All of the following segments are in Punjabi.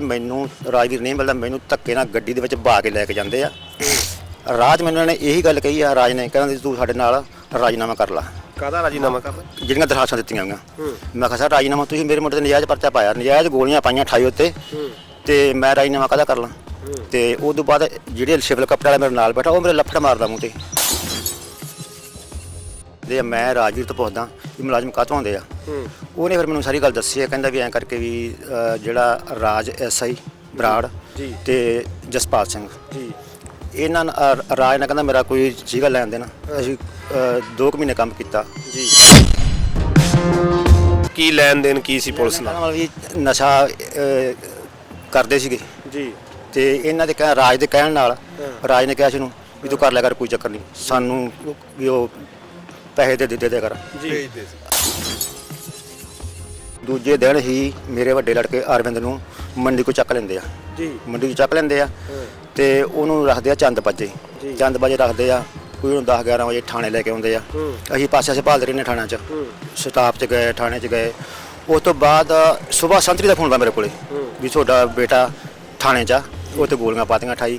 ਮੈਨੂੰ ਰਾਜਵੀਰ ਨਹੀਂ ਮਿਲਦਾ ਮੈਨੂੰ ਧੱਕੇ ਨਾਲ ਗੱਡੀ ਦੇ ਵਿੱਚ ਬਾ ਕੇ ਲੈ ਕੇ ਜਾਂਦੇ ਆ। ਰਾਜ ਮੈਨੂੰ ਇਹਨਾਂ ਨੇ ਇਹੀ ਗੱਲ ਕਹੀ ਆ ਰਾਜ ਨੇ ਕਹਿੰਦਾ ਤੂੰ ਸਾਡੇ ਨਾਲ ਰਾਜੀਨਾਮਾ ਕਰ ਲਾ। ਕਾਹਦਾ ਰਾਜੀਨਾਮਾ ਕਰਨਾ? ਜਿਹੜੀਆਂ ਦਰਖਾਸਤਾਂ ਦਿੱਤੀਆਂ ਗਈਆਂ। ਮੈਂ ਕਿਹਾ ਸਰ ਰਾਜੀਨਾਮਾ ਤੁਸੀਂ ਮੇਰੇ ਮੁੰਡੇ ਤੇ ਨਜਾਇਜ਼ ਪਰਚਾ ਪਾਇਆ। ਨਜਾਇਜ਼ ਗੋਲੀਆਂ ਪਾਈਆਂ 28 ਉੱਤੇ। ਤੇ ਮੈਂ ਰਾਜੀਨਾਮਾ ਕਾਹਦਾ ਕਰ ਲਾਂ? ਤੇ ਉਸ ਤੋਂ ਬਾਅਦ ਜਿਹੜੇ ਸਿਵਲ ਕੱਪੜੇ ਵਾਲਾ ਮੇਰੇ ਨਾਲ ਬੈਠਾ ਉਹ ਮੇਰੇ ਲੱਫੜ ਮਾਰਦਾ ਮੂੰਹ ਤੇ। ਦੇ ਮੈਂ ਰਾਜਵੀਰ ਤੋਂ ਪੁੱਛਦਾ ਵੀ ਮੁਲਾਜ਼ਮ ਕਾਹਤੋਂ ਆਉਂਦੇ ਆ? ਉਹਨੇ ਫਿਰ ਮੈਨੂੰ ਸਾਰੀ ਗੱਲ ਦੱਸੀ ਹੈ ਕਹਿੰਦਾ ਵੀ ਐਂ ਕਰਕੇ ਵੀ ਅ, ਜਿਹੜਾ ਰਾਜ ਐਸਆਈ ਬਰਾੜ ਜੀ। ਤੇ ਜਸਪਾਲ ਸਿੰਘ। ਜੀ। ਇਹਨਾਂ ਨਾਲ, ਅ, ਰਾਜ ਨੇ ਕਹਿੰਦਾ ਮੇਰਾ ਕੋਈ ਸੀਗਾ ਲੈਣ ਦੇਣਾ। ਅਸੀਂ 2 ਮਹੀਨੇ ਕੰਮ ਕੀਤਾ। ਜੀ। ਕੀ ਲੈਣ ਦੇਣ ਕੀ ਸੀ ਪੁਲਿਸ ਨਾਲ? ਨਾਲ ਵੀ ਨਸ਼ਾ ਅ, ਕਰਦੇ ਸੀਗੇ। ਜੀ। ਤੇ ਇਹਨਾਂ ਦੇ ਕਹਿ ਰਾਜ ਦੇ ਕਹਿਣ ਨਾਲ ਰਾਜ ਨੇ ਕਿਹਾ ਸੀ ਨੂੰ ਵੀ ਤੂੰ ਕਰ ਲਿਆ ਕਰ ਕੋਈ ਚੱਕਰ ਨਹੀਂ। ਸਾਨੂੰ ਵੀ ਉਹ ਪੈਸੇ ਦੇ ਦਿੱਤੇ ਦੇ ਕਰ। ਜੀ। ਦੂਜੇ ਦਿਨ ਹੀ ਮੇਰੇ ਵੱਡੇ ਲੜਕੇ ਅਰਵਿੰਦ ਨੂੰ ਮੰਡੀ ਕੋ ਚੱਕ ਲੈਂਦੇ ਆ। ਜੀ। ਮੰਡੀ 'ਚ ਚੱਕ ਲੈਂਦੇ ਆ ਤੇ ਉਹਨੂੰ ਰੱਖਦੇ ਆ ਚੰਦ ਬਾਜੇ ਚੰਦ ਬਾਜੇ ਰੱਖਦੇ ਆ ਕੋਈ ਉਹਨੂੰ 10 11 ਵਜੇ ਥਾਣੇ ਲੈ ਕੇ ਆਉਂਦੇ ਆ। ਅਸੀਂ ਪਾਸੇ ਸੇ ਭਾਲਦੇ ਰਹਿੰਦੇ ਥਾਣਿਆਂ 'ਚ। ਸਟਾਫ 'ਚ ਗਏ ਥਾਣੇ 'ਚ ਗਏ। ਉਸ ਤੋਂ ਬਾਅਦ ਸਵੇਰ ਸੰਤਰੀ ਦਾ ਫੋਨ ਆ ਮੇਰੇ ਕੋਲੇ ਵੀ ਤੁਹਾਡਾ ਬੇਟਾ ਥਾਣੇ 'ਚ ਆ ਉਹ ਤੇ ਗੋਲੀਆਂ ਪਾਤੀਆਂ 28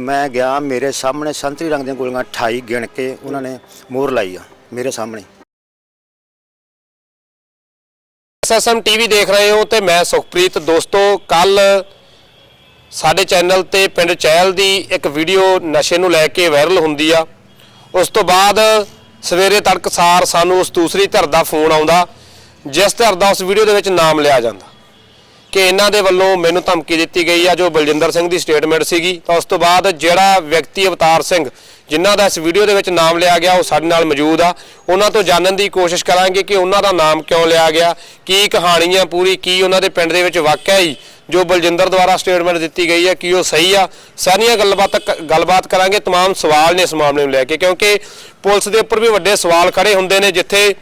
ਮੈਂ ਗਿਆ, ਮੇਰੇ ਸਾਹਮਣੇ ਸੰਤਰੀ ਰੰਗ ਦੀਆਂ ਗੋਲੀਆਂ 28 ਗਿਣ ਕੇ ਉਹਨਾਂ ਨੇ ਮੋਹਰ ਲਾਈ ਆ, ਮੇਰੇ ਸਾਹਮਣੇ। ਐਸਐਸਐਮ ਟੀਵੀ ਦੇਖ ਰਹੇ ਹੋ ਤੇ ਮੈਂ ਸੁਖਪ੍ਰੀਤ। ਦੋਸਤੋ ਕੱਲ ਸਾਡੇ ਚੈਨਲ ਤੇ ਪਿੰਡ ਚਹਿਲ ਦੀ ਇੱਕ ਵੀਡੀਓ ਨਸ਼ੇ ਨੂੰ ਲੈ ਕੇ ਵਾਇਰਲ ਹੁੰਦੀ ਆ। ਉਸ ਤੋਂ ਬਾਅਦ ਸਵੇਰੇ ਤੜਕਸਾਰ ਸਾਨੂੰ ਉਸ ਦੂਸਰੀ ਧਿਰ ਦਾ ਫੋਨ ਆਉਂਦਾ, ਜਿਸ ਧਿਰ ਦਾ ਉਸ ਵੀਡੀਓ ਦੇ ਵਿੱਚ ਨਾਮ ਲਿਆ ਜਾਂਦਾ। ਕਿ ਇਹਨਾਂ ਦੇ ਵੱਲੋਂ ਮੈਨੂੰ ਧਮਕੀ ਦਿੱਤੀ ਗਈ ਆ ਜੋ ਬਲਜਿੰਦਰ ਸਿੰਘ ਦੀ ਸਟੇਟਮੈਂਟ ਸੀਗੀ ਤਾਂ ਉਸ ਤੋਂ ਬਾਅਦ ਜਿਹੜਾ ਵਿਅਕਤੀ ਅਵਤਾਰ ਸਿੰਘ ਜਿਨ੍ਹਾਂ ਦਾ ਇਸ ਵੀਡੀਓ ਦੇ ਵਿੱਚ ਨਾਮ ਲਿਆ ਗਿਆ ਉਹ ਸਾਡੇ ਨਾਲ ਮੌਜੂਦ ਆ ਉਹਨਾਂ ਤੋਂ ਜਾਣਨ ਦੀ ਕੋਸ਼ਿਸ਼ ਕਰਾਂਗੇ ਕਿ ਉਹਨਾਂ ਦਾ ਨਾਮ ਕਿਉਂ ਲਿਆ ਗਿਆ ਕੀ ਕਹਾਣੀ ਆ ਪੂਰੀ ਕੀ ਉਹਨਾਂ ਦੇ ਪਿੰਡ ਦੇ ਵਿੱਚ ਵਾਕਿਆ ਹੀ ਜੋ ਬਲਜਿੰਦਰ ਦੁਆਰਾ ਸਟੇਟਮੈਂਟ ਦਿੱਤੀ ਗਈ ਹੈ ਕੀ ਉਹ ਸਹੀ ਆ ਸਾਰੀਆਂ ਗੱਲਬਾਤ ਗੱਲਬਾਤ ਕਰਾਂਗੇ तमाम ਸਵਾਲ ਨੇ ਇਸ ਮਾਮਲੇ ਨੂੰ ਲੈ ਕੇ ਕਿਉਂਕਿ ਪੁਲਿਸ ਦੇ ਉੱਪਰ ਵੀ ਵੱਡੇ ਸਵਾਲ ਖੜੇ ਹੁੰਦੇ ਨੇ ਜਿੱਥੇ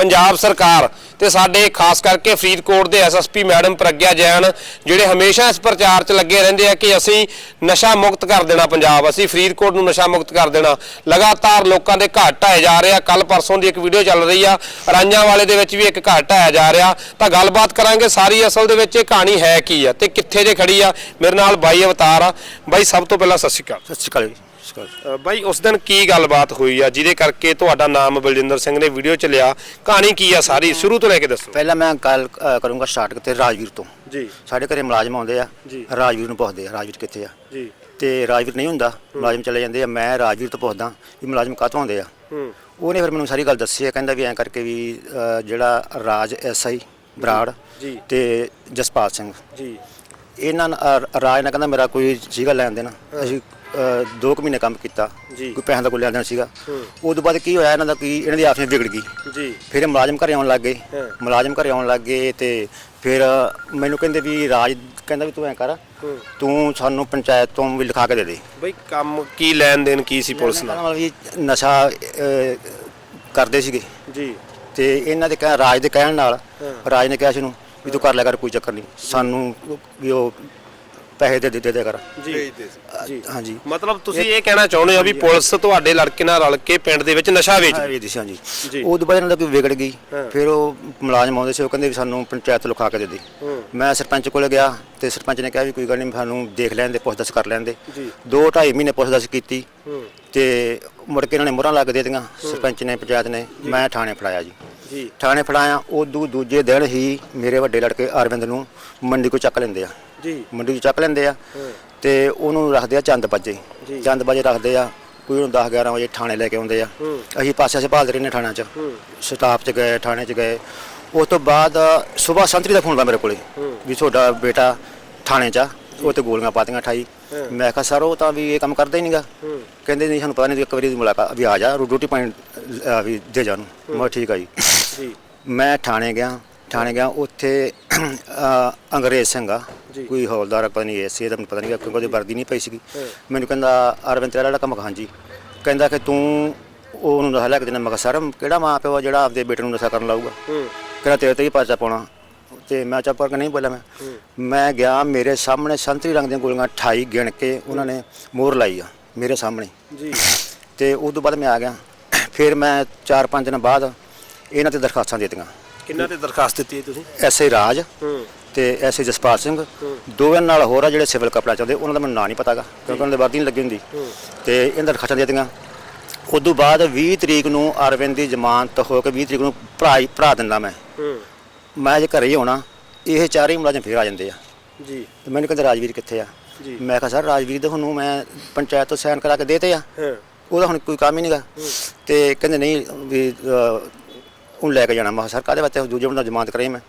ਪੰਜਾਬ ਸਰਕਾਰ ਤੇ ਸਾਡੇ ਖਾਸ ਕਰਕੇ ਫਰੀਦਕੋਟ ਦੇ ਐਸਐਸਪੀ ਮੈਡਮ ਪ੍ਰਗਿਆ ਜੈਨ ਜਿਹੜੇ ਹਮੇਸ਼ਾ ਇਸ ਪ੍ਰਚਾਰ 'ਚ ਲੱਗੇ ਰਹਿੰਦੇ ਆ ਕਿ ਅਸੀਂ ਨਸ਼ਾ ਮੁਕਤ ਕਰ ਦੇਣਾ ਪੰਜਾਬ, ਅਸੀਂ ਫਰੀਦਕੋਟ ਨੂੰ ਨਸ਼ਾ ਮੁਕਤ ਕਰ ਦੇਣਾ। ਲਗਾਤਾਰ ਲੋਕਾਂ ਦੇ ਘਰ ਢਾਏ ਜਾ ਰਹੇ ਆ। ਕੱਲ ਪਰਸੋਂ ਦੀ ਇੱਕ ਵੀਡੀਓ ਚੱਲ ਰਹੀ ਆ। ਰਾਂਝਾਂ ਵਾਲੇ ਦੇ ਵਿੱਚ ਵੀ ਇੱਕ ਘਰ ਢਾਇਆ ਜਾ ਰਿਹਾ। ਤਾਂ ਗੱਲਬਾਤ ਕਰਾਂਗੇ ਸਾਰੀ ਅਸਲ ਦੇ ਵਿੱਚ ਇਹ ਕਹਾਣੀ ਹੈ ਕੀ ਆ ਤੇ ਕਿੱਥੇ ਜੇ ਖੜੀ ਆ। ਮੇਰੇ ਨਾਲ ਬਾਈ ਅਵਤਾਰ ਆ। ਬਾਈ, ਸਭ ਤੋਂ ਪਹਿਲਾਂ ਸਤਿ ਸ਼੍ਰੀ ਅਕਾਲ। ਸਤਿ ਸ਼੍ਰੀ ਅਕਾਲ ਜੀ। ਅ, ਬਾਈ ਉਸ ਦਿਨ ਕੀ ਗੱਲਬਾਤ ਹੋਈ ਆ? ਜਿਹਦੇ ਕਰਕੇ ਤੁਹਾਡਾ ਨਾਮ ਬਲਜਿੰਦਰ ਸਿੰਘ ਨੇ ਵੀਡੀਓ ਚ ਲਿਆ। ਕਹਾਣੀ ਕੀ ਆ ਸਾਰੀ? ਸ਼ੁਰੂ ਤੋਂ ਲੈ ਕੇ ਦੱਸੋ। ਪਹਿਲਾਂ ਮੈਂ ਗੱਲ ਅ, ਕਰੂੰਗਾ ਸਟਾਰਟ ਕਿਤੇ ਰਾਜਵੀਰ ਤੋਂ। ਜੀ। ਸਾਡੇ ਘਰੇ ਮੁਲਾਜ਼ਮ ਆਉਂਦੇ ਆ। ਜੀ। ਰਾਜਵੀਰ ਨੂੰ ਪੁੱਛਦੇ ਆ ਰਾਜਵੀਰ ਕਿੱਥੇ ਆ? ਜੀ। ਤੇ ਰਾਜਵੀਰ ਨਹੀਂ ਹੁੰਦਾ। ਮੁਲਾਜ਼ਮ ਚਲੇ ਜਾਂਦੇ ਆ। ਮੈਂ ਰਾਜਵੀਰ ਤੋਂ ਪੁੱਛਦਾ ਵੀ ਮੁਲਾਜ਼ਮ ਕਾਹਤੋਂ ਆਉਂਦੇ ਆ? ਹੂੰ। ਉਹਨੇ ਫਿਰ ਮੈਨੂੰ ਸਾਰੀ ਗੱਲ ਦੱਸੀ ਹੈ ਕਹਿੰਦਾ ਵੀ ਐਂ ਕਰਕੇ ਵੀ ਅ, ਜਿਹੜਾ ਰਾਜ ਐਸਆਈ ਬਰਾੜ ਜੀ। ਤੇ ਜਸਪਾਲ ਸਿੰਘ। ਜੀ। ਇਹਨਾਂ ਨਾਲ, ਅ, ਰਾਜ ਨੇ ਕਹਿੰਦਾ ਮੇਰਾ ਕੋਈ ਸੀਗਾ ਲੈਣ ਦੇਣਾ। ਅਸੀਂ 2 ਮਹੀਨੇ ਕੰਮ ਕੀਤਾ। ਜੀ। ਕੋਈ ਪੈਸਾ ਦਾ ਕੋਈ ਲੈਣ ਦੇਣਾ ਸੀਗਾ। ਉਸ ਤੋਂ ਬਾਅਦ ਕੀ ਹੋਇਆ ਇਹਨਾਂ ਦਾ ਕੀ ਇਹਨਾਂ ਦੀ ਆਪਸ ਵਿੱਚ ਵਿਗੜ ਗਈ। ਜੀ। ਫਿਰ ਇਹ ਮੁਲਾਜ਼ਮ ਘਰੇ ਆਉਣ ਲੱਗ ਗਏ। ਹਾਂ। ਮੁਲਾਜ਼ਮ ਘਰੇ ਆਉਣ ਲੱਗ ਗਏ ਤੇ ਫਿਰ ਮੈਨੂੰ ਕਹਿੰਦੇ ਵੀ ਰਾਜ ਕਹਿੰਦਾ ਵੀ ਤੂੰ ਐਂ ਕਰ ਤੂੰ ਸਾਨੂੰ ਪੰਚਾਇਤ ਤੋਂ ਵੀ ਲਿਖਾ ਕੇ ਦੇ ਦੇ। ਬਈ ਕੰਮ ਕੀ ਲੈਣ ਦੇਣ ਕੀ ਸੀ ਪੁਲਿਸ ਨਾਲ? ਨਾਲ ਵੀ ਨਸ਼ਾ ਕਰਦੇ ਸੀਗੇ। ਜੀ। ਤੇ ਇਹਨਾਂ ਦੇ ਕਹਿ ਰਾਜ ਦੇ ਕਹਿਣ ਨਾਲ ਰਾਜ ਨੇ ਕਿਹਾ ਸੀ ਨੂੰ ਵੀ ਤੂੰ ਕਰ ਲਿਆ ਕਰ ਕੋਈ ਚੱਕਰ ਨਹੀਂ। ਸਾਨੂੰ ਵੀ ਉਹ ਪੈਸੇ ਦੇ ਦਿੱਤੇ ਦੇ ਕਰ। ਜੀ। ਜੀ। ਹਾਂਜੀ। ਮਤਲਬ ਤੁਸੀਂ ਇਹ ਕਹਿਣਾ ਚਾਹੁੰਦੇ ਹੋ ਵੀ ਪੁਲਿਸ ਤੁਹਾਡੇ ਲੜਕੇ ਨਾਲ ਰਲ ਕੇ ਪਿੰਡ ਦੇ ਵਿੱਚ ਨਸ਼ਾ ਵੇਚ ਹਾਂ। ਇਹ ਦਿਸ਼ਾ ਜੀ ਜੀ। ਉਹ ਤੋਂ ਬਾਅਦ ਇਹਨਾਂ ਦਾ ਕੋਈ ਵਿਗੜ ਗਈ। ਫਿਰ ਉਹ ਮੁਲਾਜ਼ਮ ਆਉਂਦੇ ਸੀ ਉਹ ਕਹਿੰਦੇ ਵੀ ਸਾਨੂੰ ਪੰਚਾਇਤ ਲਿਖਾ ਕੇ ਦੇ ਦੇ। ਮੈਂ ਸਰਪੰਚ ਕੋਲ ਗਿਆ ਤੇ ਸਰਪੰਚ ਨੇ ਕਿਹਾ ਵੀ ਕੋਈ ਗੱਲ ਨਹੀਂ ਸਾਨੂੰ ਦੇਖ ਲੈਣ ਦੇ ਪੁੱਛ-ਦੱਸ ਕਰ ਲੈਣ ਦੇ। ਜੀ। ਦੋ ਢਾਈ ਮਹੀਨੇ ਪੁੱਛ-ਦੱਸ ਕੀਤੀ। ਤੇ ਮੁੜ ਕੇ ਇਹਨਾਂ ਨੇ ਮੁਹਰਾਂ ਲੱਗ ਦੇ ਦਿੱਤੀਆਂ ਸਰਪੰਚ ਨੇ ਪੰਚਾਇਤ ਨੇ। ਮੈਂ ਥਾਣੇ ਫੜਾਇਆ ਜੀ। ਜੀ। ਥਾਣੇ ਫੜਾਇਆ ਉਦੋਂ ਦੂਜੇ ਦਿਨ ਹੀ ਮੇਰੇ ਵੱਡੇ ਲੜਕੇ ਅਰਵਿੰਦ ਨੂੰ ਮੰਡੀ ਕੋ ਚੱਕ ਲੈਂਦੇ ਆ। ਜੀ। ਮੰਡੀ 'ਚ ਚੱਕ ਲੈਂਦੇ ਆ। ਤੇ ਉਹਨੂੰ ਰੱਖਦੇ ਆ ਚੰਦ ਬਾਜੇ। ਚੰਦ ਬਾਜੇ ਰੱਖਦੇ ਆ ਕੋਈ ਉਹਨੂੰ 10 11 ਵਜੇ ਥਾਣੇ ਲੈ ਕੇ ਆਉਂਦੇ ਆ। ਅਸੀਂ ਪਾਸੇ ਭਾਲਦੇ ਰਹਿੰਦੇ ਥਾਣਿਆਂ 'ਚ। ਸਟਾਫ 'ਚ ਗਏ ਥਾਣੇ 'ਚ ਗਏ। ਉਸ ਤੋਂ ਬਾਅਦ ਸਵੇਰ ਸੰਤਰੀ ਦਾ ਫੋਨ ਆ ਮੇਰੇ ਕੋਲੇ ਵੀ ਤੁਹਾਡਾ ਬੇਟਾ ਥਾਣੇ 'ਚ ਆ ਉਹ ਤੇ ਗੋਲੀਆਂ ਪਾਤੀਆਂ 28 ਮੈਂ ਕਿਹਾ ਸਰ ਉਹ ਤਾਂ ਵੀ ਇਹ ਕੰਮ ਕਰਦਾ ਹੀ ਨਹੀਂਗਾ। ਕਹਿੰਦੇ ਨਹੀਂ ਸਾਨੂੰ ਪਤਾ ਨਹੀਂ ਇੱਕ ਵਾਰੀ ਦੀ ਮੁਲਾਕਾਤ ਵੀ ਆ ਜਾ ਰੋਟੀ ਪਾਣੀ ਵੀ ਦੇ ਜਾ ਨੂੰ ਮੈਂ ਠੀਕ ਆ ਜੀ। ਮੈਂ ਥਾਣੇ ਗਿਆ। ਥਾਣੇ ਗਿਆ ਉੱਥੇ ਅੰਗਰੇਜ਼ ਸਿੰਘ ਆ ਕੋਈ ਹੌਲਦਾਰ ਆ, ਪਤਾ ਨਹੀਂ ਐਸੀ ਦਾ ਮੈਨੂੰ ਪਤਾ ਨਹੀਂ ਕਿਉਂਕਿ ਉਹਦੀ ਵਰਦੀ ਨਹੀਂ ਪਈ ਸੀਗੀ। ਮੈਨੂੰ ਕਹਿੰਦਾ ਅਰਵਿੰਦ ਤੇਰਾ ਜਿਹੜਾ ਕੰਮ ਹਾਂਜੀ ਕਹਿੰਦਾ ਕਿ ਤੂੰ ਉਹਨੂੰ ਨਸ਼ਾ ਲੈ ਕੇ ਦੇਣਾ। ਮੈਂ ਕਿਹਾ ਸਰ ਕਿਹੜਾ ਮਾਂ ਪਿਓ ਆ ਜਿਹੜਾ ਆਪਦੇ ਬੇਟੇ ਨੂੰ ਨਸ਼ਾ ਕਰਨ ਲਾਊਗਾ? ਕਹਿੰਦਾ ਤੇਰੇ ਤੇ ਹੀ ਪਰਚਾ ਪਾਉਣਾ। ਤੇ ਮੈਂ ਚੁੱਪ ਕਰਕੇ ਨਹੀਂ ਬੋਲਿਆ ਮੈਂ। ਮੈਂ ਗਿਆ ਮੇਰੇ ਸਾਹਮਣੇ ਸੰਤਰੀ ਰੰਗ ਦੀਆਂ ਗੋਲੀਆਂ 28 ਗਿਣ ਕੇ ਉਹਨਾਂ ਨੇ ਮੋਹਰ ਲਾਈ ਆ ਮੇਰੇ ਸਾਹਮਣੇ। ਜੀ। ਤੇ ਉਸ ਤੋਂ ਬਾਅਦ ਮੈਂ ਆ ਗਿਆ। ਫਿਰ ਮੈਂ 4-5 ਦਿਨ ਬਾਅਦ ਇਹਨਾਂ ਤੇ ਦਰਖਾਸਤਾਂ ਦੇ ਦਿੱਤੀਆਂ। ਕਿੰਨਾ ਤੇ ਦਰਖਾਸਤ ਦਿੱਤੀ ਹੈ ਤੁਸੀਂ? ਐਸਏ ਰਾਜ ਹੂੰ। ਤੇ ਐਸਏ ਜਸਪਾਲ ਸਿੰਘ। ਦੋਵੇਂ ਨਾਲ ਹੋਰ ਆ ਜਿਹੜੇ ਸਿਵਲ ਕਪੜਾ ਚਾਹੁੰਦੇ ਉਹਨਾਂ ਦਾ ਮੈਨੂੰ ਨਾਂ ਨਹੀਂ ਪਤਾਗਾ ਕਿਉਂਕਿ ਉਹਨਾਂ ਦੇ ਵਰਦੀ ਨਹੀਂ ਲੱਗੀ ਹੁੰਦੀ। ਤੇ ਇਹਨਾਂ ਦਰਖਾਸਤਾਂ ਦੇ ਦਿੱਤੀਆਂ। ਉਦੋਂ ਬਾਅਦ 20 ਤਰੀਕ ਨੂੰ ਅਰਵਿੰਦ ਦੀ ਜ਼ਮਾਨਤ ਹੋ ਕੇ 20 ਤਰੀਕ ਨੂੰ ਭਰਾ ਭਰਾ ਦਿੰਦਾ ਮੈਂ। ਹੂੰ। ਮੈਂ ਜੇ ਘਰੇ ਹੀ ਹੋਣਾ ਇਹ ਚਾਰੇ ਮੁਲਾਜ਼ਮ ਫੇਰ ਆ ਜਾਂਦੇ ਆ। ਜੀ। ਤੇ ਮੈਨੂੰ ਕਹਿੰਦੇ ਰਾਜਵੀਰ ਕਿੱਥੇ ਆ? ਜੀ। ਮੈਂ ਕਿਹਾ ਸਰ ਰਾਜਵੀਰ ਦੇ ਤੁਹਾਨੂੰ ਮੈਂ ਪੰਚਾਇਤ ਤੋਂ ਸਾਈਨ ਕਰਾ ਕੇ ਦੇਤੇ ਆ। ਹਾਂ। ਉਹਦਾ ਹੁਣ ਕੋਈ ਕੰਮ ਹੀ ਨਹੀਂਗਾ ਤੇ ਕਹਿੰਦੇ ਨਹੀਂ ਵੀ ਅਹ, ਉਹਨੂੰ ਲੈ ਕੇ ਜਾਣਾ। ਮੈਂ ਕਿਹਾ ਸਰ ਵਾਸਤੇ? ਦੂਜੇ ਬੰਦਾ ਜ਼ਮਾਨਤ ਕਰਾਈ ਮੈਂ।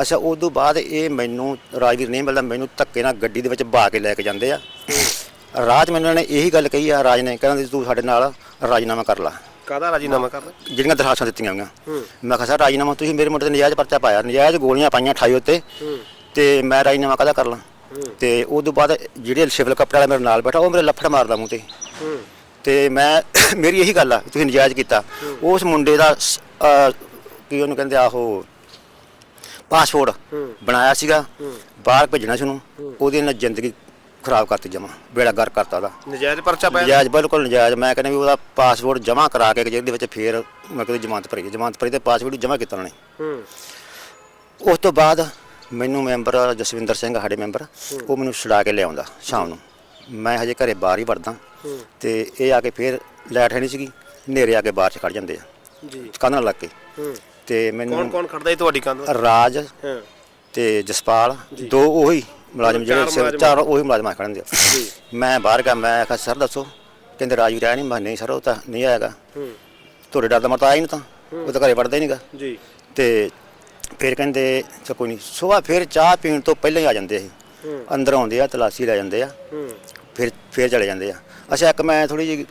ਅੱਛਾ ਉਸ ਤੋਂ ਬਾਅਦ ਇਹ ਮੈਨੂੰ ਰਾਜਵੀਰ ਨਹੀਂ ਮਿਲਦਾ। ਮੈਨੂੰ ਧੱਕੇ ਨਾਲ ਗੱਡੀ ਦੇ ਵਿੱਚ ਬਾ ਕੇ ਲੈ ਕੇ ਜਾਂਦੇ ਆ। ਰਾਜ ਮੈਨੂੰ ਇਹਨਾਂ ਨੇ ਇਹੀ ਗੱਲ ਕਹੀ ਆ ਰਾਜ ਨੇ ਕਹਿੰਦਾ ਤੂੰ ਸਾਡੇ ਨਾਲ ਰਾਜੀਨਾਮਾ ਕਰ ਲਾ। ਕਾਹਦਾ ਰਾਜੀਨਾਮਾ ਕਰਨਾ ਜਿਹੜੀਆਂ ਦਰਖਾਸਤਾਂ ਦਿੱਤੀਆਂ ਹੋਈਆਂ। ਮੈਂ ਕਿਹਾ ਸਰ ਰਾਜੀਨਾਮਾ ਤੁਸੀਂ ਮੇਰੇ ਮੁੰਡੇ ਤੇ ਨਜਾਇਜ਼ ਪਰਚਾ ਪਾਇਆ। ਨਜਾਇਜ਼ ਗੋਲੀਆਂ ਪਾਈਆਂ 28 ਉੱਤੇ। ਤੇ ਮੈਂ ਰਾਜੀਨਾਮਾ ਕਾਹਦਾ ਕਰ ਲਾਂ? ਤੇ ਉਸ ਤੋਂ ਬਾਅਦ ਜਿਹੜੇ ਸਿਵਲ ਕੱਪੜੇ ਵਾਲਾ ਮੇਰੇ ਨਾਲ ਬੈਠਾ ਉਹ ਮੇਰੇ ਲੱਫੜ ਮਾਰਦਾ ਮੂੰਹ ਤੇ। ਤੇ ਮੈਂ ਮੇਰੀ ਇਹੀ ਗੱਲ ਆ ਵੀ ਤੁਸੀਂ ਨਜਾਇਜ਼ ਕੀਤਾ। ਉਸ ਮੁੰਡੇ ਦਾ ਸ- ਅਹ, ਕੀ ਉਹਨੂੰ ਕਹਿੰਦੇ ਆ ਉਹ ਪਾਸਪੋਰਟ ਬਣਾਇਆ ਸੀਗਾ ਬਾਹਰ ਭੇਜਣਾ ਸੀ ਉਹਨੂੰ ਉਹਦੇ ਨਾਲ ਜ਼ਿੰਦਗੀ ਖਰਾਬ ਕਰਤੀ ਜਮਾ ਬੇੜਾ ਗਰ ਕਰਤਾ ਉਹਦਾ। ਨਜਾਇਜ਼ ਪਰਚਾ ਪਾਇਆ? ਨਜਾਇਜ਼ ਬਿਲਕੁਲ ਨਜਾਇਜ਼। ਮੈਂ ਕਹਿੰਦਾ ਵੀ ਉਹਦਾ ਪਾਸਪੋਰਟ ਜਮਾ ਕਰਾ ਕੇ ਜਿਹਦੇ ਵਿੱਚ ਫੇਰ ਮੈਂ ਕਹਿੰਦਾ ਜ਼ਮਾਨਤ ਭਰੀ ਜ਼ਮਾਨਤ ਭਰੀ ਤੇ ਪਾਸਪੋਰਟ ਜਮਾ ਕੀਤਾ ਉਹਨਾਂ। ਨੇ ਹੂੰ। ਉਸ ਤੋਂ ਬਾਅਦ ਮੈਨੂੰ ਮੈਂਬਰ ਜਸਵਿੰਦਰ ਸਿੰਘ ਸਾਡੇ ਮੈਂਬਰ ਉਹ ਮੈਨੂੰ ਛੁਡਾ ਕੇ ਲਿਆਉਂਦਾ ਸ਼ਾਮ ਨੂੰ। ਮੈਂ ਹਜੇ ਘਰੇ ਬਾਹਰ ਹੀ ਵੜਦਾ। ਤੇ ਇਹ ਆ ਕੇ ਫੇਰ ਲਾਈਟ ਹੈ ਨਹੀਂ ਸੀਗੀ ਹਨੇਰੇ ਆ ਕੇ ਬਾਹਰ ਚ ਖੜ ਜਾਂਦੇ ਆ। ਜੀ। ਕੰਧ ਨਾਲ ਲੱਗ ਕੇ। ਤੇ ਕੌਣ ਮੈਨੂੰ ਕੌਣ ਖੜਦਾ ਹੈ ਤੁਹਾਡੀ ਕੰਧ ਰਾਜ ਤੇ ਜਸਪਾਲ ਦੋ ਉਹੀ ਮੁਲਾਜ਼ਮ ਜਿਹੜੇ ਚਾਰ ਸਿਰ- ਮੁਲਾਜ਼ਮ। ਚਾਰ ਉਹੀ ਮੁਲਾਜ਼ਮ ਆ। ਖੜਨ ਦੇ ਮੈਂ ਬਾਹਰ ਗਿਆ ਮੈਂ ਕਿਹਾ ਸਰ ਦੱਸੋ। ਕਹਿੰਦੇ ਰਾਜੂ ਰਿਹਾ ਨਹੀਂ ਮੈਂ ਨਹੀਂ ਸਰ ਉਹ ਤਾਂ ਨਹੀਂ ਆਏਗਾ। ਹੂੰ। ਤੁਹਾਡੇ ਡਰ ਦਾ ਮਤਾ ਆਇਆ ਨਹੀਂ ਤਾਂ। ਉਹ ਤਾਂ ਘਰੇ ਵੜਦਾ ਹੀ ਨਹੀਂਗਾ ਜੀ। ਤੇ ਫਿਰ ਕਹਿੰਦੇ ਚਾ ਕੋਈ ਨਹੀਂ ਸੁਬਾਹ ਫਿਰ ਚਾਹ ਪੀਣ ਤੋਂ ਪਹਿਲਾਂ ਹੀ ਆ ਜਾਂਦੇ ਸੀ ਅੰਦਰ ਆਉਂਦੇ ਆ ਤਲਾਸ਼ੀ ਲੈ ਜਾਂਦੇ ਆ। ਫਿਰ ਫਿਰ ਚਲੇ ਜਾਂਦੇ ਆ। ਅੱਛਾ ਇੱਕ ਮੈਂ ਥੋੜੀ ਜਿਹੀ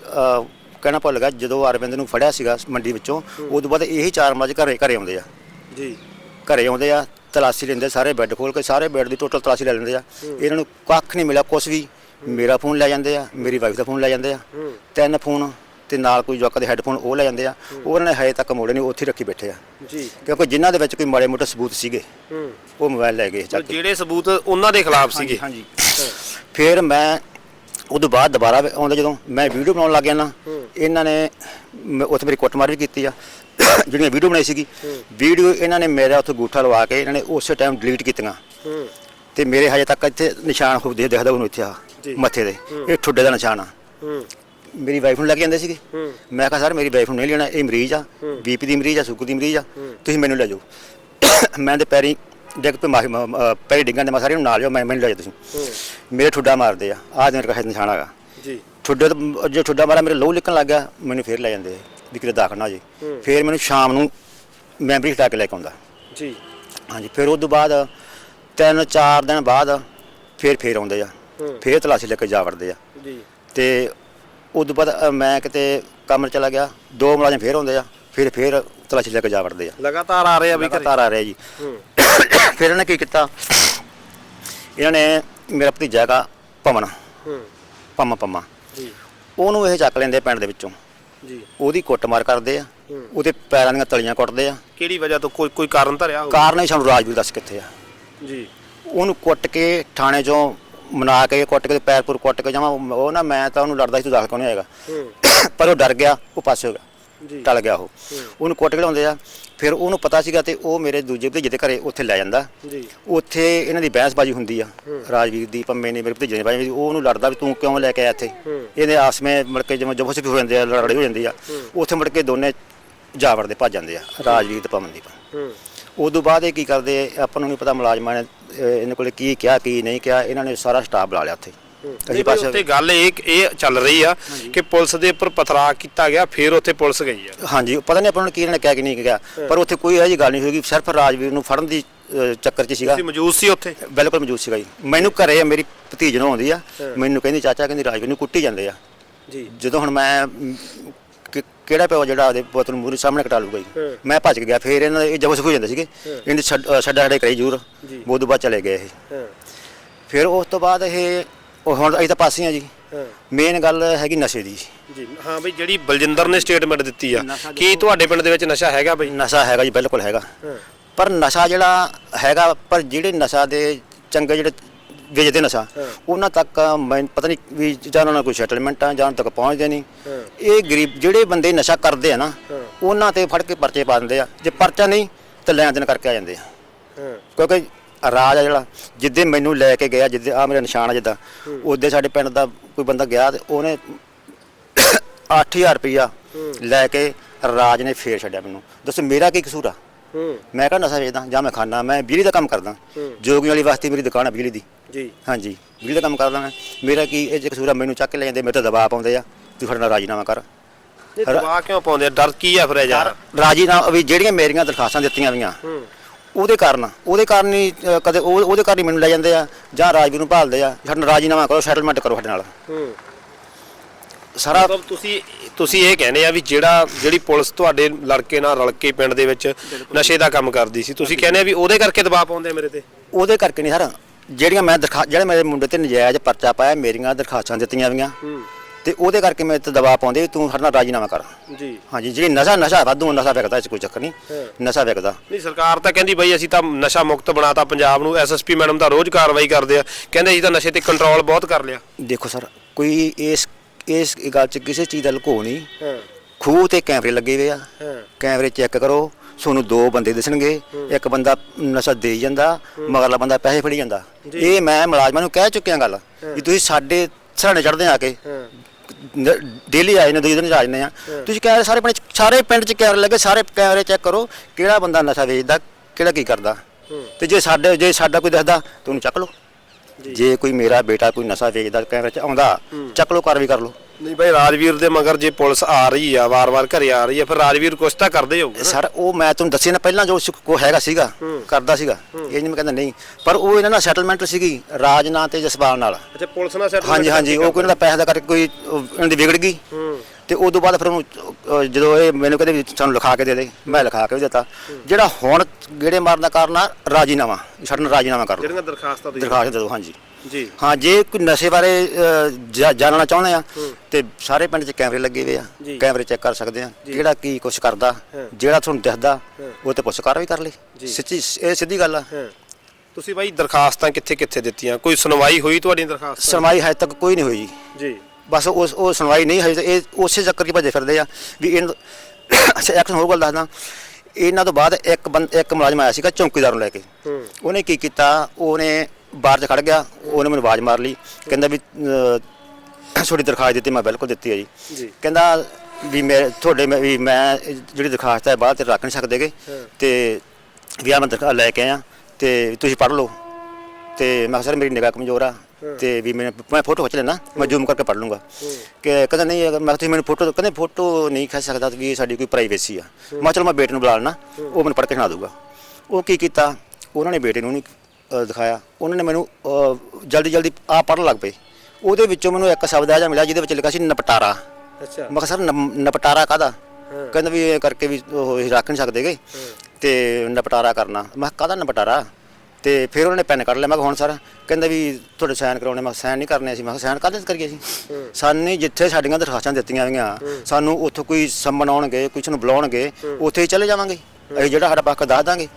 ਕਹਿਣਾ ਭੁੱਲ ਗਿਆ ਜਦੋਂ ਅਰਵਿੰਦ ਨੂੰ ਫੜਿਆ ਸੀਗਾ ਮੰਡੀ ਵਿੱਚੋਂ ਉਦੋਂ ਬਾਅਦ ਇਹੀ ਚਾਰ ਮੱਝ ਘਰੇ ਘਰੇ ਆਉਂਦੇ ਆ। ਜੀ। ਘਰੇ ਆਉਂਦੇ ਆ ਤਲਾਸ਼ੀ ਲੈਂਦੇ ਸਾਰੇ ਬੈੱਡ ਖੋਲ ਕੇ ਸਾਰੇ ਬੈੱਡ ਦੀ ਟੋਟਲ ਤਲਾਸ਼ੀ ਲੈ ਲੈਂਦੇ ਆ। ਇਹਨਾਂ ਨੂੰ ਕੱਖ ਨਹੀਂ ਮਿਲਿਆ ਕੁਛ ਵੀ। ਮੇਰਾ ਫੋਨ ਲੈ ਜਾਂਦੇ ਆ ਮੇਰੀ ਵਾਈਫ ਦਾ ਫੋਨ ਲੈ ਜਾਂਦੇ ਆ। ਤਿੰਨ ਫੋਨ ਤੇ ਨਾਲ ਕੋਈ ਜੋਕ ਦੇ ਹੈੱਡਫੋਨ ਉਹ ਲੈ ਜਾਂਦੇ ਆ। ਉਹਨਾਂ ਨੇ ਹਜੇ ਤੱਕ ਮੋੜੇ ਨਹੀਂ ਉੱਥੇ ਰੱਖੀ ਬੈਠੇ ਆ। ਜੀ। ਕਿਉਂਕਿ ਜਿਨ੍ਹਾਂ ਦੇ ਵਿੱਚ ਕੋਈ ਮਾੜੇ ਮੋਟੇ ਸਬੂਤ ਸੀਗੇ ਉਹ ਮੋਬਾਈਲ ਲੈ ਗਏ ਜਿਹੜੇ ਸਬੂਤ ਉਹਨਾਂ ਦੇ ਖਿਲਾਫ ਸੀਗੇ। ਹਾਂਜੀ। ਫਿਰ ਮੈਂ ਉਦੋਂ ਬਾਅਦ ਦੁਬਾਰਾ ਆਉਂਦਾ ਜਦੋਂ ਮੈਂ ਵੀਡੀਓ ਬਣਾਉਣ ਲੱਗ ਗਿਆ ਨਾ ਇਹਨਾਂ ਨੇ ਮ- ਉੱਥੇ ਮੇਰੀ ਕੁੱਟਮਾਰ ਵੀ ਕੀਤੀ ਆ। ਜਿਹੜੀਆਂ ਵੀਡੀਓ ਬਣਾਈ ਸੀਗੀ ਵੀਡੀਓ ਇਹਨਾਂ ਨੇ ਮੇਰਾ ਉੱਥੇ ਗੂਠਾ ਲਵਾ ਕੇ ਇਹਨਾਂ ਨੇ ਉਸੇ ਟਾਈਮ ਡਿਲੀਟ ਕੀਤੀਆਂ। ਹੂੰ। ਤੇ ਮੇਰੇ ਹਜੇ ਤੱਕ ਇੱਥੇ ਨਿਸ਼ਾਨ ਹੋ ਦੇ ਦਿਖਦਾ ਉਹਨੂੰ ਇੱਥੇ ਆ ਜੀ। ਮੱਥੇ ਦੇ। ਇਹ ਠੁੱਡੇ ਦਾ ਨਿਸ਼ਾਨ ਆ। ਹੂੰ। ਮੇਰੀ ਵਾਈਫ ਨੂੰ ਲੈ ਕੇ ਜਾਂਦੇ ਸੀਗੇ। ਮੈਂ ਕਿਹਾ ਸਰ ਮੇਰੀ ਵਾਈਫ ਨੂੰ ਨਹੀਂ ਲੈਣਾ ਇਹ ਮਰੀਜ਼ ਆ। ਬੀਪੀ ਦੀ ਮਰੀਜ਼ ਆ ਸ਼ੂਗਰ ਦੀ ਮਰੀਜ਼ ਆ। ਤੁਸੀਂ ਮੈਨੂੰ ਲੈ ਜਾਓ। ਮੈਂ ਤੇ ਪੈਰੀ ਡਿੱਗ ਪੇ ਮਾਫੀ ਪੈਰੀ ਡਿੱਗਾਂ ਦੇ ਮੈਂ ਨੂੰ ਨਾਲ ਲਿਓ ਮੈਂ ਮੈਨੂੰ ਲੈ ਜਾਓ ਤੁਸੀਂ। ਮੇਰੇ ਠੁੱਡਾ ਮਾਰਦੇ ਆ ਆਹ ਮੇਰੇ ਕੋਲ ਨਿਸ਼ਾਨ ਹੈਗਾ ਜੀ। ਠੁੱਡੇ ਤੋਂ ਜੇ ਠੁੱਡਾ ਮਾਰਾ ਮੇਰੇ ਲਹੂ ਨਿਕਲਣ ਲੱਗ ਗਿਆ ਮੈਨੂੰ ਫੇਰ ਲੈ ਜਾਂਦੇ ਵੀ ਕਿਤੇ ਦਾਖਲ ਨਾ ਹੋ ਜੇ। ਫੇਰ ਮੈਨੂੰ ਸ਼ਾਮ ਨੂੰ ਮੈਂਬਰੀ ਹਟਾ ਕੇ ਲੈ ਕੇ ਆਉਂਦਾ। ਜੀ। ਹਾਂਜੀ ਫਿਰ ਉਸ ਤੋਂ ਬਾਅਦ ਤਿੰਨ ਚਾਰ ਦਿਨ ਬਾਅਦ ਫੇਰ ਫੇਰ ਆਉਂਦੇ ਆ। ਫੇਰ ਤਲਾਸ਼ੀ ਲੈ ਕੇ ਜਾ ਵੜਦੇ ਆ। ਜੀ। ਤੇ ਉਸ ਤੋਂ ਬਾਅਦ ਮੈਂ ਕਿਤੇ ਕੰਮ ਚਲਾ ਗਿਆ ਦੋ ਮੁਲਾਜ਼ਮ ਫੇਰ ਆਉਂਦੇ ਆ ਫਿਰ ਫੇਰ ਤਲਾਸ਼ੀ ਲੈ ਕੇ ਜਾ ਵੜਦੇ ਆ। ਲਗਾਤਾਰ ਆ ਰਹੇ ਆ ਵੀ ਲਗਾਤਾਰ ਆ ਰਿਹਾ ਜੀ। ਫਿਰ ਇਹਨਾਂ ਨੇ ਕੀ ਕੀਤਾ? ਇਹਨਾਂ ਨੇ ਮੇਰਾ ਭਤੀਜਾ ਹੈਗਾ ਪਵਨ ਹੂੰ। ਪੰਮਾ ਪੰਮਾ। ਜੀ। ਉਹਨੂੰ ਇਹ ਚੱਕ ਲੈਂਦੇ ਪਿੰਡ ਦੇ ਵਿੱਚੋਂ। ਜੀ। ਉਹਦੀ ਕੁੱਟਮਾਰ ਕਰਦੇ ਆ। ਹੂੰ। ਉਹਦੇ ਪੈਰਾਂ ਦੀਆਂ ਤਲੀਆਂ ਕੁੱਟਦੇ ਆ। ਕਿਹੜੀ ਵਜ੍ਹਾ ਤੋਂ ਕੋਈ ਕੋਈ ਕਾਰਨ ਧਰਿਆ ਹੋਊ? ਕਾਰਨ ਹੀ ਸਾਨੂੰ ਰਾਜਵੀਰ ਦੱਸ ਕਿੱਥੇ ਆ। ਜੀ। ਉਹਨੂੰ ਕੁੱਟ ਕੇ ਥਾਣੇ 'ਚੋਂ ਮਨਾ ਕੇ ਕੁੱਟ ਕੇ ਪੈਰ ਪੁਰ ਕੁੱਟ ਕੇ ਜਾਵਾਂ ਉਹ ਨਾ ਮੈਂ ਤਾਂ ਉਹਨੂੰ ਲੜਦਾ ਸੀ ਤੂੰ ਦਾਖਲ ਕਿਉਂ ਨਹੀਂ ਆਏਗਾ ਹੂੰ। ਪਰ ਉਹ ਡਰ ਗਿਆ ਉਹ ਪਾਸੇ ਹੋ ਗਿਆ। ਜੀ। ਟਲ ਗਿਆ ਉਹ। ਉਹਨੂੰ ਕੁੱਟ ਕੇ ਲਿਆਉਂਦੇ ਆ। ਫਿਰ ਉਹਨੂੰ ਪਤਾ ਸੀਗਾ ਤੇ ਉਹ ਮੇਰੇ ਦੂਜੇ ਭਤੀਜੇ ਦੇ ਘਰੇ ਉੱਥੇ ਲੈ ਜਾਂਦਾ। ਜੀ। ਉੱਥੇ ਇਹਨਾਂ ਦੀ ਬਹਿਸਬਾਜ਼ੀ ਹੁੰਦੀ ਆ। ਰਾਜਵੀਰ ਦੀ ਪੰਮੇ ਨੇ ਮੇਰੇ ਭਤੀਜੇ ਨੇ ਬਾਜੀ ਉਹ ਉਹਨੂੰ ਲੜਦਾ ਵੀ ਤੂੰ ਕਿਉਂ ਲੈ ਕੇ ਆਇਆ ਇੱਥੇ। ਇਹਦੇ ਆਸ ਵਿੱਚ ਮੁੜ ਕੇ ਜਿਵੇਂ ਜਬਸ ਵੀ ਹੋ ਜਾਂਦੇ ਆ ਲੜਾਈ ਹੋ ਜਾਂਦੀ ਆ। ਉੱਥੇ ਮੁੜ ਕੇ ਦੋਨੇ ਜਾ ਵੜਦੇ ਭੱਜ ਜਾਂਦੇ ਆ ਰਾਜਵੀਰ ਤੇ ਪਮਨਦੀਪ ਹੂੰ। ਉਦੋਂ ਬਾਅਦ ਇਹ ਕੀ ਕਰਦੇ ਆਪਾਂ ਨੂੰ ਨਹੀਂ ਪਤਾ ਮੁਲਾਜ਼ਮਾਂ ਨੇ ਇਹਨਾਂ ਕੋਲੇ ਕੀ ਕਿਹਾ ਕੀ ਨਹੀਂ ਕਿਹਾ। ਇਹਨਾਂ ਨੇ ਸਾਰਾ ਸਟਾਫ ਬੁਲਾ ਲਿਆ ਉੱਥੇ। ਬਈ ਪਾਸੇ ਉੱਥੇ ਗੱਲ ਇਹ ਇਹ ਚੱਲ ਰਹੀ ਆ ਕਿ ਪੁਲਿਸ ਦੇ ਉੱਪਰ ਪਥਰਾ ਕੀਤਾ ਗਿਆ ਫਿਰ ਉੱਥੇ ਪੁਲਿਸ ਗਈ ਆ। ਹਾਂਜੀ ਪਤਾ ਨਹੀਂ ਆਪਾਂ ਨੂੰ ਕੀ ਇਹਨਾਂ ਨੇ ਕਿਹਾ ਕਿ ਨਹੀਂ ਕਿਹਾ ਪਰ ਉੱਥੇ ਕੋਈ ਇਹੋ ਜਿਹੀ ਗੱਲ ਨਹੀਂ ਹੋਈ ਸਿਰਫ ਰਾਜਵੀਰ ਨੂੰ ਫੜਨ ਦੀ ਚੱਕਰ 'ਚ ਸੀਗਾ। ਤੁਸੀਂ ਮੌਜੂਦ ਸੀ ਉੱਥੇ? ਬਿਲਕੁਲ ਮੌਜੂਦ ਸੀਗਾ ਜੀ। ਮੈਨੂੰ ਘਰੇ ਮੇਰੀ ਭਤੀਜ ਨੂੰ ਆਉਂਦੀ ਆ ਮੈਨੂੰ ਕਹਿੰਦੀ ਚਾਚਾ ਕਹਿੰਦੀ ਰਾਜਵੀਰ ਨੂੰ ਕੁੱਟੀ ਜਾਂਦੇ ਆ। ਜੀ। ਜਦੋਂ ਹੁਣ ਮੈਂ ਕਿਹੜਾ ਪਿਓ ਜਿਹੜਾ ਉਹਦੇ ਪੁੱਤ ਨੂੰ ਮੂਰੇ ਸਾਹਮਣੇ ਕਟਾ ਲੂਗਾ ਜੀ। ਮੈਂ ਭੱਜ ਗਿਆ ਫਿਰ ਇਹਨਾਂ ਇਹ ਜਬਸ ਹੋ ਜਾਂਦੇ ਸੀਗੇ। ਇਹਨੇ ਛੱਡ ਛੱਡਾ ਛੜੇ ਕਰੀ ਜ਼ਰੂਰ। ਜੀ। ਉਹ ਤੋਂ ਬਾਅਦ ਚਲੇ ਗਏ ਇਹ। ਫਿਰ ਉਸ ਤੋਂ ਬਾਅਦ ਇਹ ਉਹ ਹੁਣ ਅਸੀਂ ਤਾਂ ਪਾਸੇ ਆ ਜੀ। ਹਾਂ। ਮੇਨ ਗੱਲ ਹੈਗੀ ਨਸ਼ੇ ਦੀ। ਜੀ ਹਾਂ ਬਈ ਜਿਹੜੀ ਬਲਜਿੰਦਰ ਨੇ ਸਟੇਟਮੈਂਟ ਦਿੱਤੀ ਆ ਨਸ਼ਾ ਕੀ ਤੁਹਾਡੇ ਪਿੰਡ ਦੇ ਵਿੱਚ ਨਸ਼ਾ ਹੈਗਾ ਬਈ? ਨਸ਼ਾ ਹੈਗਾ ਜੀ ਬਿਲਕੁਲ ਹੈਗਾ। ਹਾਂ। ਪਰ ਨਸ਼ਾ ਜਿਹੜਾ ਹੈਗਾ ਪਰ ਜਿਹੜੇ ਨਸ਼ਾ ਦੇ ਚੰਗੇ ਜਿਹੜੇ ਵੇਚਦੇ ਨਸ਼ਾ। ਉਹਨਾਂ ਤੱਕ ਮੈਂ ਪਤਾ ਨਹੀਂ ਵੀ ਜਾਂ ਉਹਨਾਂ ਨਾਲ ਕੋਈ ਸੈਟਲਮੈਂਟ ਆ ਜਾਂ ਤੱਕ ਪਹੁੰਚਦੇ ਨਹੀਂ। ਇਹ ਗਰੀਬ ਜਿਹੜੇ ਬੰਦੇ ਨਸ਼ਾ ਕਰਦੇ ਆ ਨਾ। ਉਹਨਾਂ ਤੇ ਫੜ ਕੇ ਪਰਚੇ ਪਾ ਦਿੰਦੇ ਆ। ਜੇ ਪਰਚਾ ਨਹੀਂ ਤੇ ਲੈਣ ਦੇਣ ਕਰਕੇ ਆ ਜਾਂਦੇ ਆ। ਕਿਉਂਕਿ ਰਾਜ ਆ ਜਿਹੜਾ ਜਿੱਦੇ ਮੈਨੂੰ ਲੈ ਕੇ ਗਿਆ ਜਿੱਦੇ ਆ ਮੇਰਾ ਨਿਸ਼ਾਨ ਆ ਜਿੱਦਾਂ ਉਹਦੇ ਸਾਡੇ ਪਿੰਡ ਦਾ ਕੋਈ ਬੰਦਾ ਗਿਆ ਤੇ ਉਹਨੇ 8000 ਰੁਪਇਆ ਲੈ ਕੇ ਰਾਜ ਨੇ ਫੇਰ ਛੱਡਿਆ ਮੈਨੂੰ। ਦੱਸੋ ਮੇਰਾ ਕੀ ਕਸੂਰ ਆ? ਮੈਂ ਕਿਹੜਾ ਨਸ਼ਾ ਵੇਚਦਾ ਜਾਂ ਮੈਂ ਖਾਣਾ ਮੈਂ ਬਿਜਲੀ ਦਾ ਕੰਮ ਕਰਦਾ। ਜੋਗੀ ਵਾਲੀ ਵਾਸਤੇ ਮੇਰੀ ਦੁਕਾਨ ਆ ਬਿਜਲੀ ਦੀ। ਜੀ। ਹਾਂਜੀ ਬਿਜਲੀ ਦਾ ਕੰਮ ਕਰਦਾ ਮੈਂ। ਮੇਰਾ ਕੀ ਇਹ 'ਚ ਕਸੂਰ ਆ ਮੈਨੂੰ ਚੱਕ ਕੇ ਲੈ ਜਾਂਦੇ ਮੇਰੇ ਤੇ ਦਬਾਅ ਪਾਉਂਦੇ ਆ। ਤੂੰ ਸਾਡੇ ਨਾਲ ਰਾਜੀਨਾਮਾ ਕਰ। ਇਹ ਦਬਾਅ ਕਿਉਂ ਪਾਉਂਦੇ ਆ? ਡਰ ਕੀ ਆ ਫਿਰ ਇਹ ਯਾਰ? ਰਾਜੀਨਾਮਾ ਵੀ ਜਿਹੜੀਆਂ ਮੇਰੀਆਂ ਦਰਖਾਸਤਾਂ ਦਿੱਤੀਆਂ ਵੀਆਂ ਉਹਦੇ ਕਾਰਨ ਉਹਦੇ ਕਾਰਨ ਹੀ ਅ, ਕਦੇ ਉਹ ਉਹਦੇ ਕਾਰਨ ਹੀ ਮੈਨੂੰ ਲੈ ਜਾਂਦੇ ਆ ਜਾਂ ਰਾਜਵੀਰ ਨੂੰ ਭਾਲਦੇ ਆ। ਸਾਡੇ ਨਾਲ ਰਾਜੀਨਾਮਾ ਕਰੋ ਸੈਟਲਮੈਂਟ ਕਰੋ ਸਾਡੇ ਨਾਲ। ਹੂੰ। ਸਾਰਾ ਮਤਲਬ ਤੁਸੀਂ ਤੁਸੀਂ ਇਹ ਕਹਿੰਦੇ ਆ ਵੀ ਜਿਹੜਾ ਜਿਹੜੀ ਪੁਲਿਸ ਤੁਹਾਡੇ ਲੜਕੇ ਨਾਲ ਰਲ ਕੇ ਪਿੰਡ ਦੇ ਵਿੱਚ ਨਸ਼ੇ ਦਾ ਕੰਮ ਕਰਦੀ ਸੀ ਤੁਸੀਂ ਕਹਿੰਦੇ ਆ ਵੀ ਉਹਦੇ ਕਰਕੇ ਦਬਾਅ ਪਾਉਂਦੇ ਆ ਮੇਰੇ ਤੇ? ਉਹਦੇ ਕਰਕੇ ਨਹੀਂ ਸਰ। ਜਿਹੜੀਆਂ ਮੈਂ ਦਰਖਾ ਜਿਹੜੇ ਮੇਰੇ ਮੁੰਡੇ ਤੇ ਨਜਾਇਜ਼ ਪਰਚਾ ਪਾਇਆ ਮੇਰੀਆਂ ਦਰਖਾਸਤਾਂ ਦਿੱਤੀਆਂ ਵੀਆਂ ਹੂੰ। ਤੇ ਉਹਦੇ ਕਰਕੇ ਮੇਰੇ ਤੇ ਦਬਾਅ ਪਾਉਂਦੇ ਤੂੰ ਸਾਡੇ ਨਾਲ ਰਾਜੀਨਾਮਾ ਕਰ। ਜੀ। ਹਾਂਜੀ ਜਿਹੜੀ ਨਸ਼ਾ ਨਸ਼ਾ ਵਾਧੂ ਨਸ਼ਾ ਵਿਕਦਾ ਇਸ ਕੋਈ ਚੱਕਰ ਨਹੀਂ। ਨਸ਼ਾ ਵਿਕਦਾ। ਨਹੀਂ ਸਰਕਾਰ ਤਾਂ ਕਹਿੰਦੀ ਬਈ ਅਸੀਂ ਤਾਂ ਨਸ਼ਾ ਮੁਕਤ ਬਣਾਤਾ ਪੰਜਾਬ ਨੂੰ ਐਸਐਸਪੀ ਮੈਡਮ ਤਾਂ ਰੋਜ਼ ਕਾਰਵਾਈ ਕਰਦੇ ਆ। ਕਹਿੰਦੇ ਅਸੀਂ ਤਾਂ ਨਸ਼ੇ ਤੇ ਕੰਟਰੋਲ ਬਹੁਤ ਕਰ ਲਿਆ। ਦੇਖੋ ਸਰ ਕੋਈ ਇਸ ਇਸ ਗੱਲ 'ਚ ਕਿਸੇ ਚੀਜ਼ ਦਾ ਲੁਕੋ ਨਹੀਂ। ਖੂਹ ਤੇ ਕੈਮਰੇ ਲੱਗੇ ਹੋਏ ਆ। ਕੈਮਰੇ ਚੈੱਕ ਕਰੋ ਤੁਹਾਨੂੰ ਦੋ ਬੰਦੇ ਦਿਸਣਗੇ। ਇੱਕ ਬੰਦਾ ਨਸ਼ਾ ਦੇਈ ਜਾਂਦਾ ਮਗਰਲਾ ਬੰਦਾ ਪੈਸੇ ਫੜੀ ਜਾਂਦਾ। ਇਹ ਮੈਂ ਮੁਲਾਜ਼ਮਾਂ ਨੂੰ ਕਹਿ ਚੁੱਕਿਆ ਗੱਲ ਵੀ ਤੁਸੀਂ ਸਾਡੇ ਸਰਾਣੇ ਚੜਦੇ ਆ ਕੇ। ਡੇਲੀ ਆਏ ਨੇ ਦੂਜੇ ਦਿਨ ਆ ਜਾਂਦੇ ਆ। ਤੁਸੀਂ ਕੈਮਰੇ ਸਾਰੇ ਪਿੰਡ 'ਚ ਸਾਰੇ ਪਿੰਡ 'ਚ ਕੈਮਰੇ ਲੱਗੇ ਸਾਰੇ ਕੈਮਰੇ ਚੈੱਕ ਕਰੋ ਕਿਹੜਾ ਬੰਦਾ ਨਸ਼ਾ ਵੇਚਦਾ ਕਿਹੜਾ ਕੀ ਕਰਦਾ। ਤੇ ਜੇ ਸਾਡੇ ਜੇ ਸਾਡਾ ਕੋਈ ਦੱਸਦਾ ਤਾਂ ਉਹਨੂੰ ਚੱਕ ਲਓ। ਜੇ। ਕੋਈ ਮੇਰਾ ਬੇਟਾ ਕੋਈ ਨਸ਼ਾ ਵੇਚਦਾ ਕੈਮਰੇ 'ਚ ਆਉਂਦਾ ਚੱਕ ਲਓ ਕਾਰਵਾਈ ਕਰ ਲਓ। ਨਹੀਂ ਬਈ ਰਾਜਵੀਰ ਦੇ ਮਗਰ ਜੇ ਪੁਲਿਸ ਆ ਰਹੀ ਆ ਵਾਰ-ਵਾਰ ਘਰੇ ਆ ਰਹੀ ਆ ਫਿਰ ਰਾਜਵੀਰ ਕੁਛ ਤਾਂ ਕਰਦੇ ਹੋਊਗਾ। ਸਰ ਉਹ ਮੈਂ ਤੁਹਾਨੂੰ ਦੱਸਿਆ ਨਾ ਪਹਿਲਾਂ ਜੋ ਸੁ- ਕੋ ਹੈਗਾ ਸੀਗਾ ਕਰਦਾ ਸੀਗਾ। ਇਹ ਨਹੀਂ ਮੈਂ ਕਹਿੰਦਾ ਨਹੀਂ। ਪਰ ਉਹ ਇਹਨਾਂ ਨਾਲ ਸੈਟਲਮੈਂਟ ਸੀਗੀ ਰਾਜ ਨਾਂ ਤੇ ਜਸਪਾਲ ਨਾਲ। ਅੱਛਾ ਪੁਲਿਸ ਨਾਲ ਸੈਟ ਹਾਂਜੀ ਹਾਂਜੀ ਉਹ ਕੋਈ ਇਹਨਾਂ ਦਾ ਪੈਸਾ ਦਾ ਕਰਕੇ ਕੋਈ ਉਹ ਇਹਨਾਂ ਦੀ ਵਿਗੜ ਗਈ। ਤੇ ਉਦੋਂ ਬਾਅਦ ਫਿਰ ਉਹਨੂੰ ਜਦੋਂ ਇਹ ਮੈਨੂੰ ਕਹਿੰਦੇ ਵੀ ਸਾਨੂੰ ਲਿਖਾ ਕੇ ਦੇ ਦੇ ਮੈਂ ਲਿਖਾ ਕੇ ਵੀ ਦਿੱਤਾ। ਜਿਹੜਾ ਹੁਣ ਗੇੜੇ ਮਾਰਨ ਦਾ ਕਾਰਨ ਆ ਰਾਜੀਨਾਮਾ ਸਾਡੇ ਨਾਲ ਰਾਜੀਨਾਮਾ ਕਰ ਲਓ। ਜਿਹੜੀਆਂ ਦਰਖਾਸਤਾਂ ਤੁਸੀਂ ਦਰਖਾਸਤ ਦੇ ਦਿਓ ਹਾਂਜੀ। ਜੀ। ਹਾਂ ਜੇ ਕੋਈ ਨਸ਼ੇ ਬਾਰੇ ਜਾਣਨਾ ਚਾਹੁੰਦੇ ਆ ਤੇ ਸਾਰੇ ਪਿੰਡ 'ਚ ਕੈਮਰੇ ਲੱਗੇ ਹੋਏ ਆ। ਕੈਮਰੇ ਚੈੱਕ ਕਰ ਸਕਦੇ ਆ ਕਿਹੜਾ ਕੀ ਕੁਛ ਕਰਦਾ। ਜਿਹੜਾ ਤੁਹਾਨੂੰ ਦਿਖਦਾ ਉਹ ਤੇ ਪੁੱਛ ਕਾਰਵਾਈ ਕਰ ਲਈ। ਸੱਚੀ ਇਹ ਸਿੱਧੀ ਗੱਲ ਆ। ਤੁਸੀਂ ਬਾਈ ਦਰਖਾਸਤਾਂ ਕਿੱਥੇ ਕਿੱਥੇ ਦਿੱਤੀਆਂ? ਕੋਈ ਸੁਣਵਾਈ ਹੋਈ ਤੁਹਾਡੀ ਦਰਖਾਸਤ? ਸੁਣਵਾਈ ਹਜੇ ਤੱਕ ਕੋਈ ਨਹੀਂ ਹੋਈ ਜੀ। ਜੀ। ਬਸ ਉਸ ਉਹ ਸੁਣਵਾਈ ਨਹੀਂ ਹੋਈ ਤੇ ਇਹ ਉਸੇ ਚੱਕਰ 'ਚ ਭੱਜੇ ਫਿਰਦੇ ਆ ਵੀ ਇਹਨਾਂ ਅੱਛਾ ਇੱਕ ਹੋਰ ਗੱਲ ਦੱਸਦਾ। ਇਹਨਾਂ ਤੋਂ ਬਾਅਦ ਇੱਕ ਬੰਦ ਇੱਕ ਮੁਲਾਜ਼ਮ ਆਇਆ ਸੀਗਾ ਚੌਂਕੀਦਾਰ ਨੂੰ ਲੈ ਕੇ। ਉਹਨੇ ਕੀ ਕੀਤਾ? ਉਹਨੇ ਬਾਹਰ 'ਚ ਖੜ ਗਿਆ ਉਹਨੇ ਮੈਨੂੰ ਆਵਾਜ਼ ਮਾਰ ਲਈ। ਕਹਿੰਦਾ ਵੀ ਤੁਹਾਡੀ ਦਰਖਾਸਤ ਦਿੱਤੀ ਮੈਂ ਬਿਲਕੁਲ ਦਿੱਤੀ ਹੈ ਜੀ। ਕਹਿੰਦਾ ਵੀ ਮੈਂ ਤੁਹਾਡੇ ਮੈਂ ਵੀ ਮੈਂ ਜਿਹੜੀ ਦਰਖਾਸਤ ਹੈ ਬਾਹਰ ਤੇ ਰੱਖ ਨਹੀਂ ਸਕਦੇਗੇ ਤੇ ਵੀ ਆ ਮੈਂ ਦਰਖਾਸਤ ਲੈ ਕੇ ਆਇਆ ਤੇ ਤੁਸੀਂ ਪੜ੍ਹ ਲਓ। ਤੇ ਮੈਂ ਸਰ ਮੇਰੀ ਨਿਗਾਹ ਕਮਜ਼ੋਰ ਆ। ਤੇ ਵੀ ਮੈਂ ਮੈਂ ਫੋਟੋ ਖਿੱਚ ਲੈਣਾ ਮੈਂ ਜ਼ੂਮ ਕਰਕੇ ਪੜ੍ਹ ਲੂੰਗਾ। ਕਿ ਕਹਿੰਦਾ ਨਹੀਂ ਅਗਰ ਮੈਂ ਤੁਸੀਂ ਮੈਨੂੰ ਫੋਟੋ ਕਹਿੰਦੇ ਫੋਟੋ ਨਹੀਂ ਖਿੱਚ ਸਕਦਾ ਵੀ ਸਾਡੀ ਕੋਈ ਪ੍ਰਾਈਵੇਸੀ ਆ। ਮੈਂ ਚਲੋ ਮੈਂ ਬੇਟੇ ਨੂੰ ਬੁਲਾ ਲੈਣਾ ਉਹ ਮੈਨੂੰ ਪੜ੍ਹ ਕੇ ਸੁਣਾ ਦੂਗਾ ਉਹ ਕੀ ਕੀਤਾ? ਉਹਨਾਂ ਨੇ ਬੇਟੇ ਨੂੰ ਨਹੀਂ ਦਿਖਾਇਆ। ਉਹਨਾਂ ਨੇ ਮੈਨੂੰ ਜਲਦੀ ਜਲਦੀ ਆ ਪੜ੍ਹਨ ਲੱਗ ਪਏ। ਉਹਦੇ ਵਿੱਚੋਂ ਮੈਨੂੰ ਇੱਕ ਸ਼ਬਦ ਆ ਜਾ ਮਿਲਿਆ ਜਿਹਦੇ ਵਿੱਚ ਲਿਖਿਆ ਸੀ ਨਪਟਾਰਾ। ਅੱਛਾ। ਮੈਂ ਕਿਹਾ ਸਰ ਨਪਟਾਰਾ ਕਾਦਾ। ਕਹਿੰਦਾ ਵੀ ਇਹ ਕਰਕੇ ਵੀ ਉਹ ਰੱਖ ਨਹੀਂ ਸਕਦੇਗੇ ਤੇ ਨਪਟਾਰਾ ਕਰਨਾ। ਮੈਂ ਕਾਹਦਾ ਨਪਟਾਰਾ? ਤੇ ਫਿਰ ਉਹਨਾਂ ਪੈਨ ਕੱਢ ਲਿਆ। ਮੈਂ ਕਿਹਾ ਹੁਣ ਸਰ। ਕਹਿੰਦਾ ਵੀ ਤੁਹਾਡੇ ਸਾਈਨ ਕਰਾਉਣੇ। ਮੈਂ ਸਾਈਨ ਨਹੀਂ ਕਰਨੇ ਸੀ ਮੈਂ ਕਿਹਾ ਸਾਈਨ ਕਾਹਦੇ ਕਰੀਏ ਸੀ ਸਾਨੂੰ ਜਿੱਥੇ ਸਾਡੀਆਂ ਦਰਖਾਸਤਾਂ ਦਿੱਤੀਆਂ ਗਈਆਂ ਸਾਨੂੰ ਉੱਥੋਂ ਕੋਈ ਸੰਮਨ ਆਉਣਗੇ ਕੁਝ ਨੂੰ ਬੁਲਾਉਣਗੇ ਉੱਥੇ ਹੀ ਚਲੇ ਜਾਵਾਂਗੇ। ਅਸੀਂ ਜਿਹੜਾ ਸਾਡਾ ਪੱਖ ਦੱਸ ਦਾਂਗੇ।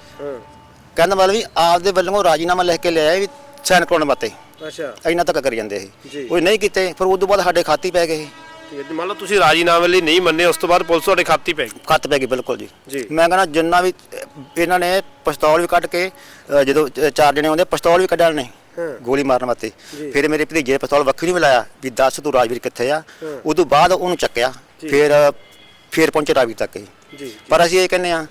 ਕਹਿੰਦਾ ਮਤਲਬ ਵੀ ਆਪਦੇ ਵੱਲੋਂ ਰਾਜੀਨਾਮਾ ਲਿਖ ਕੇ ਲਿਆਏ ਵੀ ਸਾਈਨ ਕਰਾਉਣ ਵਾਸਤੇ। ਅੱਛਾ। ਇੰਨਾ ਤੱਕ ਕਰੀ ਜਾਂਦੇ। ਇਹ। ਉਹ ਨਹੀਂ ਕੀਤੇ ਫਿਰ ਉਸ ਤੋਂ ਬਾਅਦ ਸਾਡੇ ਖਾਤੀ ਪੈ ਗਏ। ਠੀਕ ਹੈ ਜੀ ਮੰਨ ਲਓ ਤੁਸੀਂ ਰਾਜੀਨਾਮੇ ਲਈ ਨਹੀਂ ਮੰਨੇ ਉਸ ਤੋਂ ਬਾਅਦ ਪੁਲਿਸ ਤੁਹਾਡੇ ਖਾਤੀ ਪੈ ਗਈ ਖੱਤ ਪੈ ਗਈ ਬਿਲਕੁਲ ਜੀ ਜੀ। ਮੈਂ ਕਹਿੰਦਾ ਜਿੰਨਾ ਵੀ ਇਹਨਾਂ ਨੇ ਪਿਸਤੌਲ ਵੀ ਕੱਢ ਕੇ ਜਦੋਂ ਚ- ਚਾਰ ਜਣੇ ਆਉਂਦੇ ਪਿਸਤੌਲ ਵੀ ਕੱਢਣ ਨੇ। ਗੋਲੀ ਮਾਰਨ ਵਾਸਤੇ। ਫਿਰ ਮੇਰੇ ਭਤੀਜੇ ਨੇ ਪਿਸਤੌਲ ਵੱਖਰੀ ਨਹੀਂ ਮਿਲਾਇਆ ਵੀ ਦੱਸ ਤੂੰ ਰਾਜਵੀਰ ਕਿੱਥੇ ਆ। ਉਦੋਂ ਬਾਅਦ ਉਹਨੂੰ ਚੱਕਿਆ। ਫਿਰ ਫਿਰ ਪਹੁੰਚੇ ਰਾਜਵੀਰ ਤੱਕ ਜੀ ਪਰ ਅਸੀਂ ਇਹ ਕਹਿੰਦੇ ਆ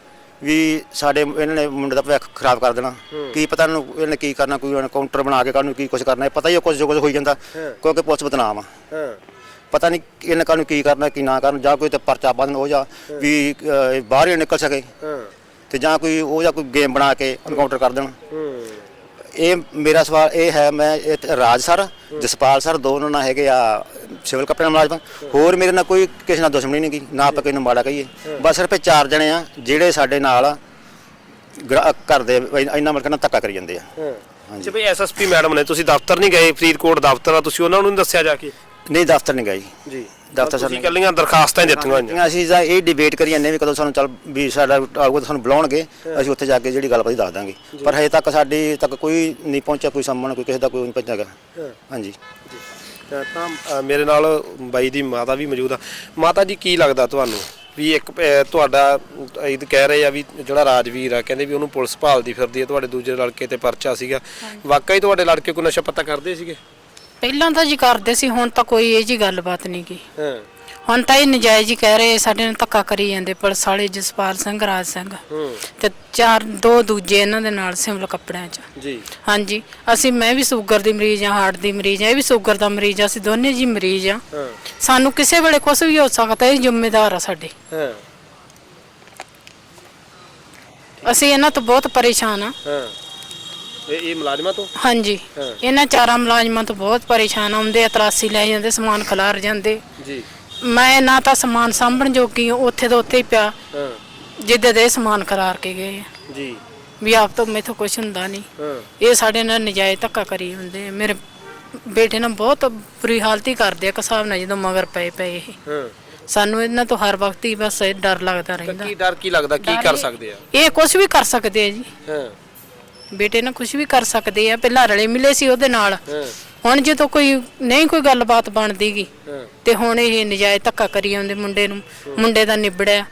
ਵੀ ਸਾਡੇ ਇਹਨਾਂ ਨੇ ਮੁੰਡੇ ਦਾ ਭਵਿੱਖ ਖਰਾਬ ਕਰ ਦੇਣਾ ਕੀ ਪਤਾ ਇਹਨੂੰ ਇਹਨੇ ਕੀ ਕਰਨਾ ਕੋਈ ਕਾਊਂਟਰ ਬਣਾ ਕੇ ਕਾਹਨੂੰ ਕੀ ਕੁਝ ਕਰਨਾ ਇਹ ਪਤਾ ਹੀ ਕੁਝ ਜੋ ਕੁਝ ਹੋਈ ਜਾਂਦਾ। ਕਿਉਂਕਿ ਪੁਲਿਸ ਬਦਨਾਮ ਆ ਹਾਂ ਪਤਾ ਨਹੀਂ ਇਹਨਾਂ ਕਾਹਨੂੰ ਕੀ ਕਰਨਾ ਕੀ ਨਾ ਕਰਨ ਜਾਂ ਕੋਈ ਤੇ ਪਰਚਾ ਬੰਨ ਹੋ ਜਾ ਵੀ ਅਹ, ਬਾਹਰ ਹੀ ਨਿਕਲ ਸਕੇ। ਹਾਂ। ਤੇ ਜਾਂ ਕੋਈ ਉਹ ਜਾਂ ਕੋਈ ਗੇਮ ਬਣਾ ਕੇ ਐਨਕਾਊਂਟਰ ਕਰ ਦੇਣ। ਹੂੰ। ਇਹ ਮੇਰਾ ਸਵਾਲ ਇਹ ਹੈ ਮੈਂ ਇੱਥੇ ਰਾਜ ਸਰ ਜਸਪਾਲ ਸਰ ਦੋਨੋਂ ਨਾਲ ਹੈਗੇ ਆ ਸਿਵਲ ਕੱਪੜੇ ਮੁਲਾਜ਼ਮ। ਹੋਰ ਮੇਰੇ ਨਾਲ ਕੋਈ ਕਿਸੇ ਨਾਲ ਦੁਸ਼ਮਣੀ ਨਹੀਂ ਗੀ ਨਾ ਆਪਾਂ ਕਿਸੇ ਨੂੰ ਮਾੜਾ ਕਹੀਏ ਬਸ ਸਿਰਫ ਇਹ ਚਾਰ ਜਣੇ ਆ ਜਿਹੜੇ ਸਾਡੇ ਨਾਲ ਗਰਾ- ਘਰ ਦੇ ਇੰਨਾ ਮਤਲਬ ਨਾਲ ਧੱਕਾ ਕਰੀ ਜਾਂਦੇ ਆ। ਹਾਂ। ਹਾਂਜੀ। ਬਈ ਐਸਐਸਪੀ ਮੈਡਮ ਨੇ ਤੁਸੀਂ ਦਫ਼ਤਰ ਨਹੀਂ ਗਏ ਫਰੀਦਕੋਟ ਦਫ਼ਤਰ ਆ ਤੁਸੀਂ ਉਹਨਾਂ ਨੂੰ ਨਹੀਂ ਦੱਸਿਆ ਜਾ ਕੇ? ਨਹੀਂ ਦਫ਼ਤਰ ਨਹੀਂ ਗਏ ਜੀ। ਦਫ਼ਤਰ ਸਰ ਤੁਸੀਂ ਕੱਲੀਆਂ ਦਰਖਾਸਤਾਂ ਹੀ ਦਿੱਤੀਆਂ ਹੋਈਆਂ। ਅਸੀਂ ਤਾਂ ਇਹ ਡਿਬੇਟ ਕਰੀ ਜਾਂਦੇ ਵੀ ਕਦੋਂ ਸਾਨੂੰ ਚੱਲ ਵੀ ਸਾਡਾ ਆਊਗਾ ਤਾਂ ਸਾਨੂੰ ਬੁਲਾਉਣਗੇ। ਅਸੀਂ ਉੱਥੇ ਜਾ ਕੇ ਜਿਹੜੀ ਗੱਲਬਾਤ ਦੱਸ ਦਾਂਗੇ। ਪਰ ਹਜੇ ਤੱਕ ਸਾਡੀ ਤੱਕ ਕੋਈ ਨਹੀਂ ਪਹੁੰਚਿਆ ਕੋਈ ਸਾਹਮਣੇ ਕੋਈ ਕਿਸੇ ਦਾ ਕੋਈ ਨਹੀਂ ਪਹੁੰਚਿਆਗਾ ਹਾਂ। ਹਾਂਜੀ। ਤਾਂ ਅ, ਮੇਰੇ ਨਾਲ ਬਾਈ ਦੀ ਮਾਤਾ ਵੀ ਮੌਜੂਦ ਆ। ਮਾਤਾ ਜੀ ਕੀ ਲੱਗਦਾ ਤੁਹਾਨੂੰ? ਵੀ ਇੱਕ ਤੁਹਾਡਾ ਇਹ ਕਹਿ ਰਹੇ ਆ ਵੀ ਜਿਹੜਾ ਰਾਜਵੀਰ ਆ ਕਹਿੰਦੇ ਵੀ ਉਹਨੂੰ ਪੁਲਿਸ ਭਾਲਦੀ ਫਿਰਦੀ ਹੈ ਤੁਹਾਡੇ ਦੂਜੇ ਲੜਕੇ ਤੇ ਪਰਚਾ ਸੀਗਾ। ਵਾਕਈ ਤੁਹਾਡੇ ਲੜਕੇ ਕੋਈ ਨਸ਼ਾ ਪਤਾ ਕਰਦੇ ਸੀਗੇ? ਪਹਿਲਾਂ ਤਾਂ ਜੀ ਕਰਦੇ ਸੀ ਹੁਣ ਤਾਂ ਕੋਈ ਇਹ ਜੀ ਗੱਲਬਾਤ ਨਹੀਂ ਕੀ ਹਾਂ। ਹੁਣ ਤਾਂ ਇਹ ਨਜਾਇਜ਼ ਹੀ ਕਹਿ ਰਹੇ ਸਾਡੇ ਨਾਲ ਧੱਕਾ ਕਰੀ ਜਾਂਦੇ ਪੁਲਿਸ ਵਾਲੇ ਜਸਪਾਲ ਸਿੰਘ ਰਾਜ ਸਿੰਘ। ਹੂੰ। ਤੇ ਚਾਰ ਦੋ ਦੂਜੇ ਇਹਨਾਂ ਦੇ ਨਾਲ ਸਿਮਲ ਕੱਪੜਿਆਂ 'ਚ। ਜੀ। ਹਾਂਜੀ ਅਸੀਂ ਮੈਂ ਵੀ ਸ਼ੂਗਰ ਦੀ ਮਰੀਜ਼ ਆ ਹਾਰਟ ਦੀ ਮਰੀਜ਼ ਆ ਇਹ ਵੀ ਸ਼ੂਗਰ ਦਾ ਮਰੀਜ਼ ਆ ਅਸੀਂ ਦੋਨੇ ਜੀ ਮਰੀਜ਼ ਆ ਹਾਂ। ਸਾਨੂੰ ਕਿਸੇ ਵੇਲੇ ਕੁਝ ਵੀ ਹੋ ਸਕਦਾ ਇਹ ਜ਼ਿੰਮੇਦਾਰ ਆ ਸਾਡੇ। ਹਾਂ। ਅਸੀਂ ਇਹਨਾਂ ਤੋਂ ਬਹੁਤ ਪਰੇਸ਼ਾਨ ਆ ਹਾਂ। ਇਹ ਇਹ ਮੁਲਾਜ਼ਮਾਂ ਤੋਂ? ਹਾਂਜੀ। ਇਹਨਾਂ ਚਾਰਾਂ ਮੁਲਾਜ਼ਮਾਂ ਤੋਂ ਬਹੁਤ ਪਰੇਸ਼ਾਨ ਆਉਂਦੇ ਆ ਤਰਾਸੀ ਲੈ ਜਾਂਦੇ ਸਮਾਨ ਖਿਲਾਰ ਜਾਂਦੇ। ਜੀ। ਮੈਂ ਨਾ ਤਾਂ ਸਮਾਨ ਸਾਂਭਣ ਜੋਗੀ ਹਾਂ, ਉੱਥੇ ਦਾ ਉੱਥੇ ਹੀ ਪਿਆ। ਹਾਂ। ਜਿੱਦੇ ਦੇ ਸਮਾਨ ਖਿਲਾਰ ਕੇ ਗਏ ਆ। ਜੀ। ਵੀ ਆਪ ਤੋਂ ਮੈਥੋਂ ਕੁਝ ਹੁੰਦਾ ਨਹੀਂ। ਹਾਂ। ਇਹ ਸਾਡੇ ਨਾਲ ਨਜਾਇਜ਼ ਧੱਕਾ ਕਰੀ ਹੁੰਦੇ ਆ। ਮੇਰੇ ਬੇਟੇ ਨਾਲ ਬਹੁਤ ਬੁਰੀ ਹਾਲਤ ਹੀ ਕਰਦੇ ਆ ਕਸਾਬ ਨਾਲ ਜਦੋਂ ਮਗਰ ਪਏ ਪਏ ਇਹ। ਹਾਂ। ਸਾਨੂੰ ਇਹਨਾਂ ਤੋਂ ਹਰ ਵਕਤ ਹੀ ਬਸ ਇਹ ਡਰ ਲੱਗਦਾ ਤਾਂ ਰਹਿੰਦਾ। ਕੀ ਡਰ ਕੀ ਲੱਗਦਾ ਕੀ ਕਰ ਸਕਦੇ ਆ? ਇਹ ਕੁਝ ਵੀ ਕਰ ਸਕਦੇ ਆ ਜੀ। ਹਾਂ। ਬੇਟੇ ਨਾਲ ਕੁਝ ਵੀ ਕਰ ਸਕਦੇ ਆ ਪਹਿਲਾਂ ਰਲੇ ਮਿਲੇ ਸੀ ਉਹਦੇ ਨਾਲ। ਹੁਣ ਜਦੋਂ ਕੋਈ ਨਹੀਂ ਕੋਈ ਗੱਲਬਾਤ ਬਣਦੀਗੀ ਤੇ ਹੁਣ ਇਹ ਨਜਾਇਜ਼ ਧੱਕਾ ਕਰੀ ਜਾਂਦੇ ਮੁੰਡੇ ਨੂੰ ਮੁੰਡੇ ਦਾ ਨਿਬੜਿਆ।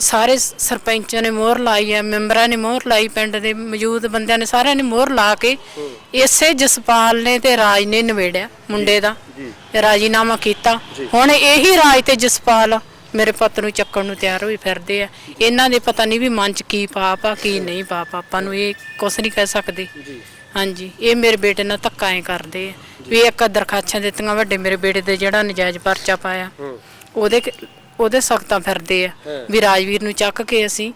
ਸਾਰੇ ਸਰਪੰਚਾਂ ਨੇ ਮੋਹਰ ਲਾਈ ਹੈ ਮੈਂਬਰਾਂ ਨੇ ਮੋਹਰ ਲਾਈ ਪਿੰਡ ਦੇ ਮੌਜੂਦ ਬੰਦਿਆਂ ਨੇ ਸਾਰਿਆਂ ਨੇ ਮੋਹਰ ਲਾ ਕੇ ਇਸੇ ਜਸਪਾਲ ਨੇ ਤੇ ਰਾਜ ਨੇ ਨਿਬੇੜਿਆ ਮੁੰਡੇ ਦਾ। ਰਾਜੀਨਾਮਾ ਕੀਤਾ। ਹੁਣ ਇਹੀ ਰਾਜ ਤੇ ਜਸਪਾਲ ਮੇਰੇ ਪੁੱਤ ਨੂੰ ਚੱਕਣ ਨੂੰ ਤਿਆਰ ਹੋਈ ਫਿਰਦੇ ਆ। ਇਹਨਾਂ ਦੇ ਪਤਾ ਨਹੀਂ ਵੀ ਮਨ ਚ ਕੀ ਪਾਪ ਆ ਕੀ ਨਹੀਂ ਪਾਪ। ਆਪਾਂ ਨੂੰ ਇਹ ਕੁਛ ਨਹੀਂ ਕਹਿ ਸਕਦੇ। ਹਾਂਜੀ ਇਹ ਮੇਰੇ ਬੇਟੇ ਨਾਲ ਧੱਕਾ ਐ ਕਰਦੇ ਆ ਵੀ ਇੱਕ ਦਰਖਾਸਤਾਂ ਦਿੱਤੀਆਂ ਵੱਡੇ ਮੇਰੇ ਬੇਟੇ ਦੇ ਜਿਹੜਾ ਨਜਾਇਜ਼ ਪਰਚਾ ਪਾਇਆ। ਉਹਦੇ ਉਹਦੇ ਸਖਤਾਂ ਫਿਰਦੇ ਆ ਵੀ ਰਾਜਵੀਰ ਨੂੰ ਚੱਕ ਕੇ ਅਸੀਂ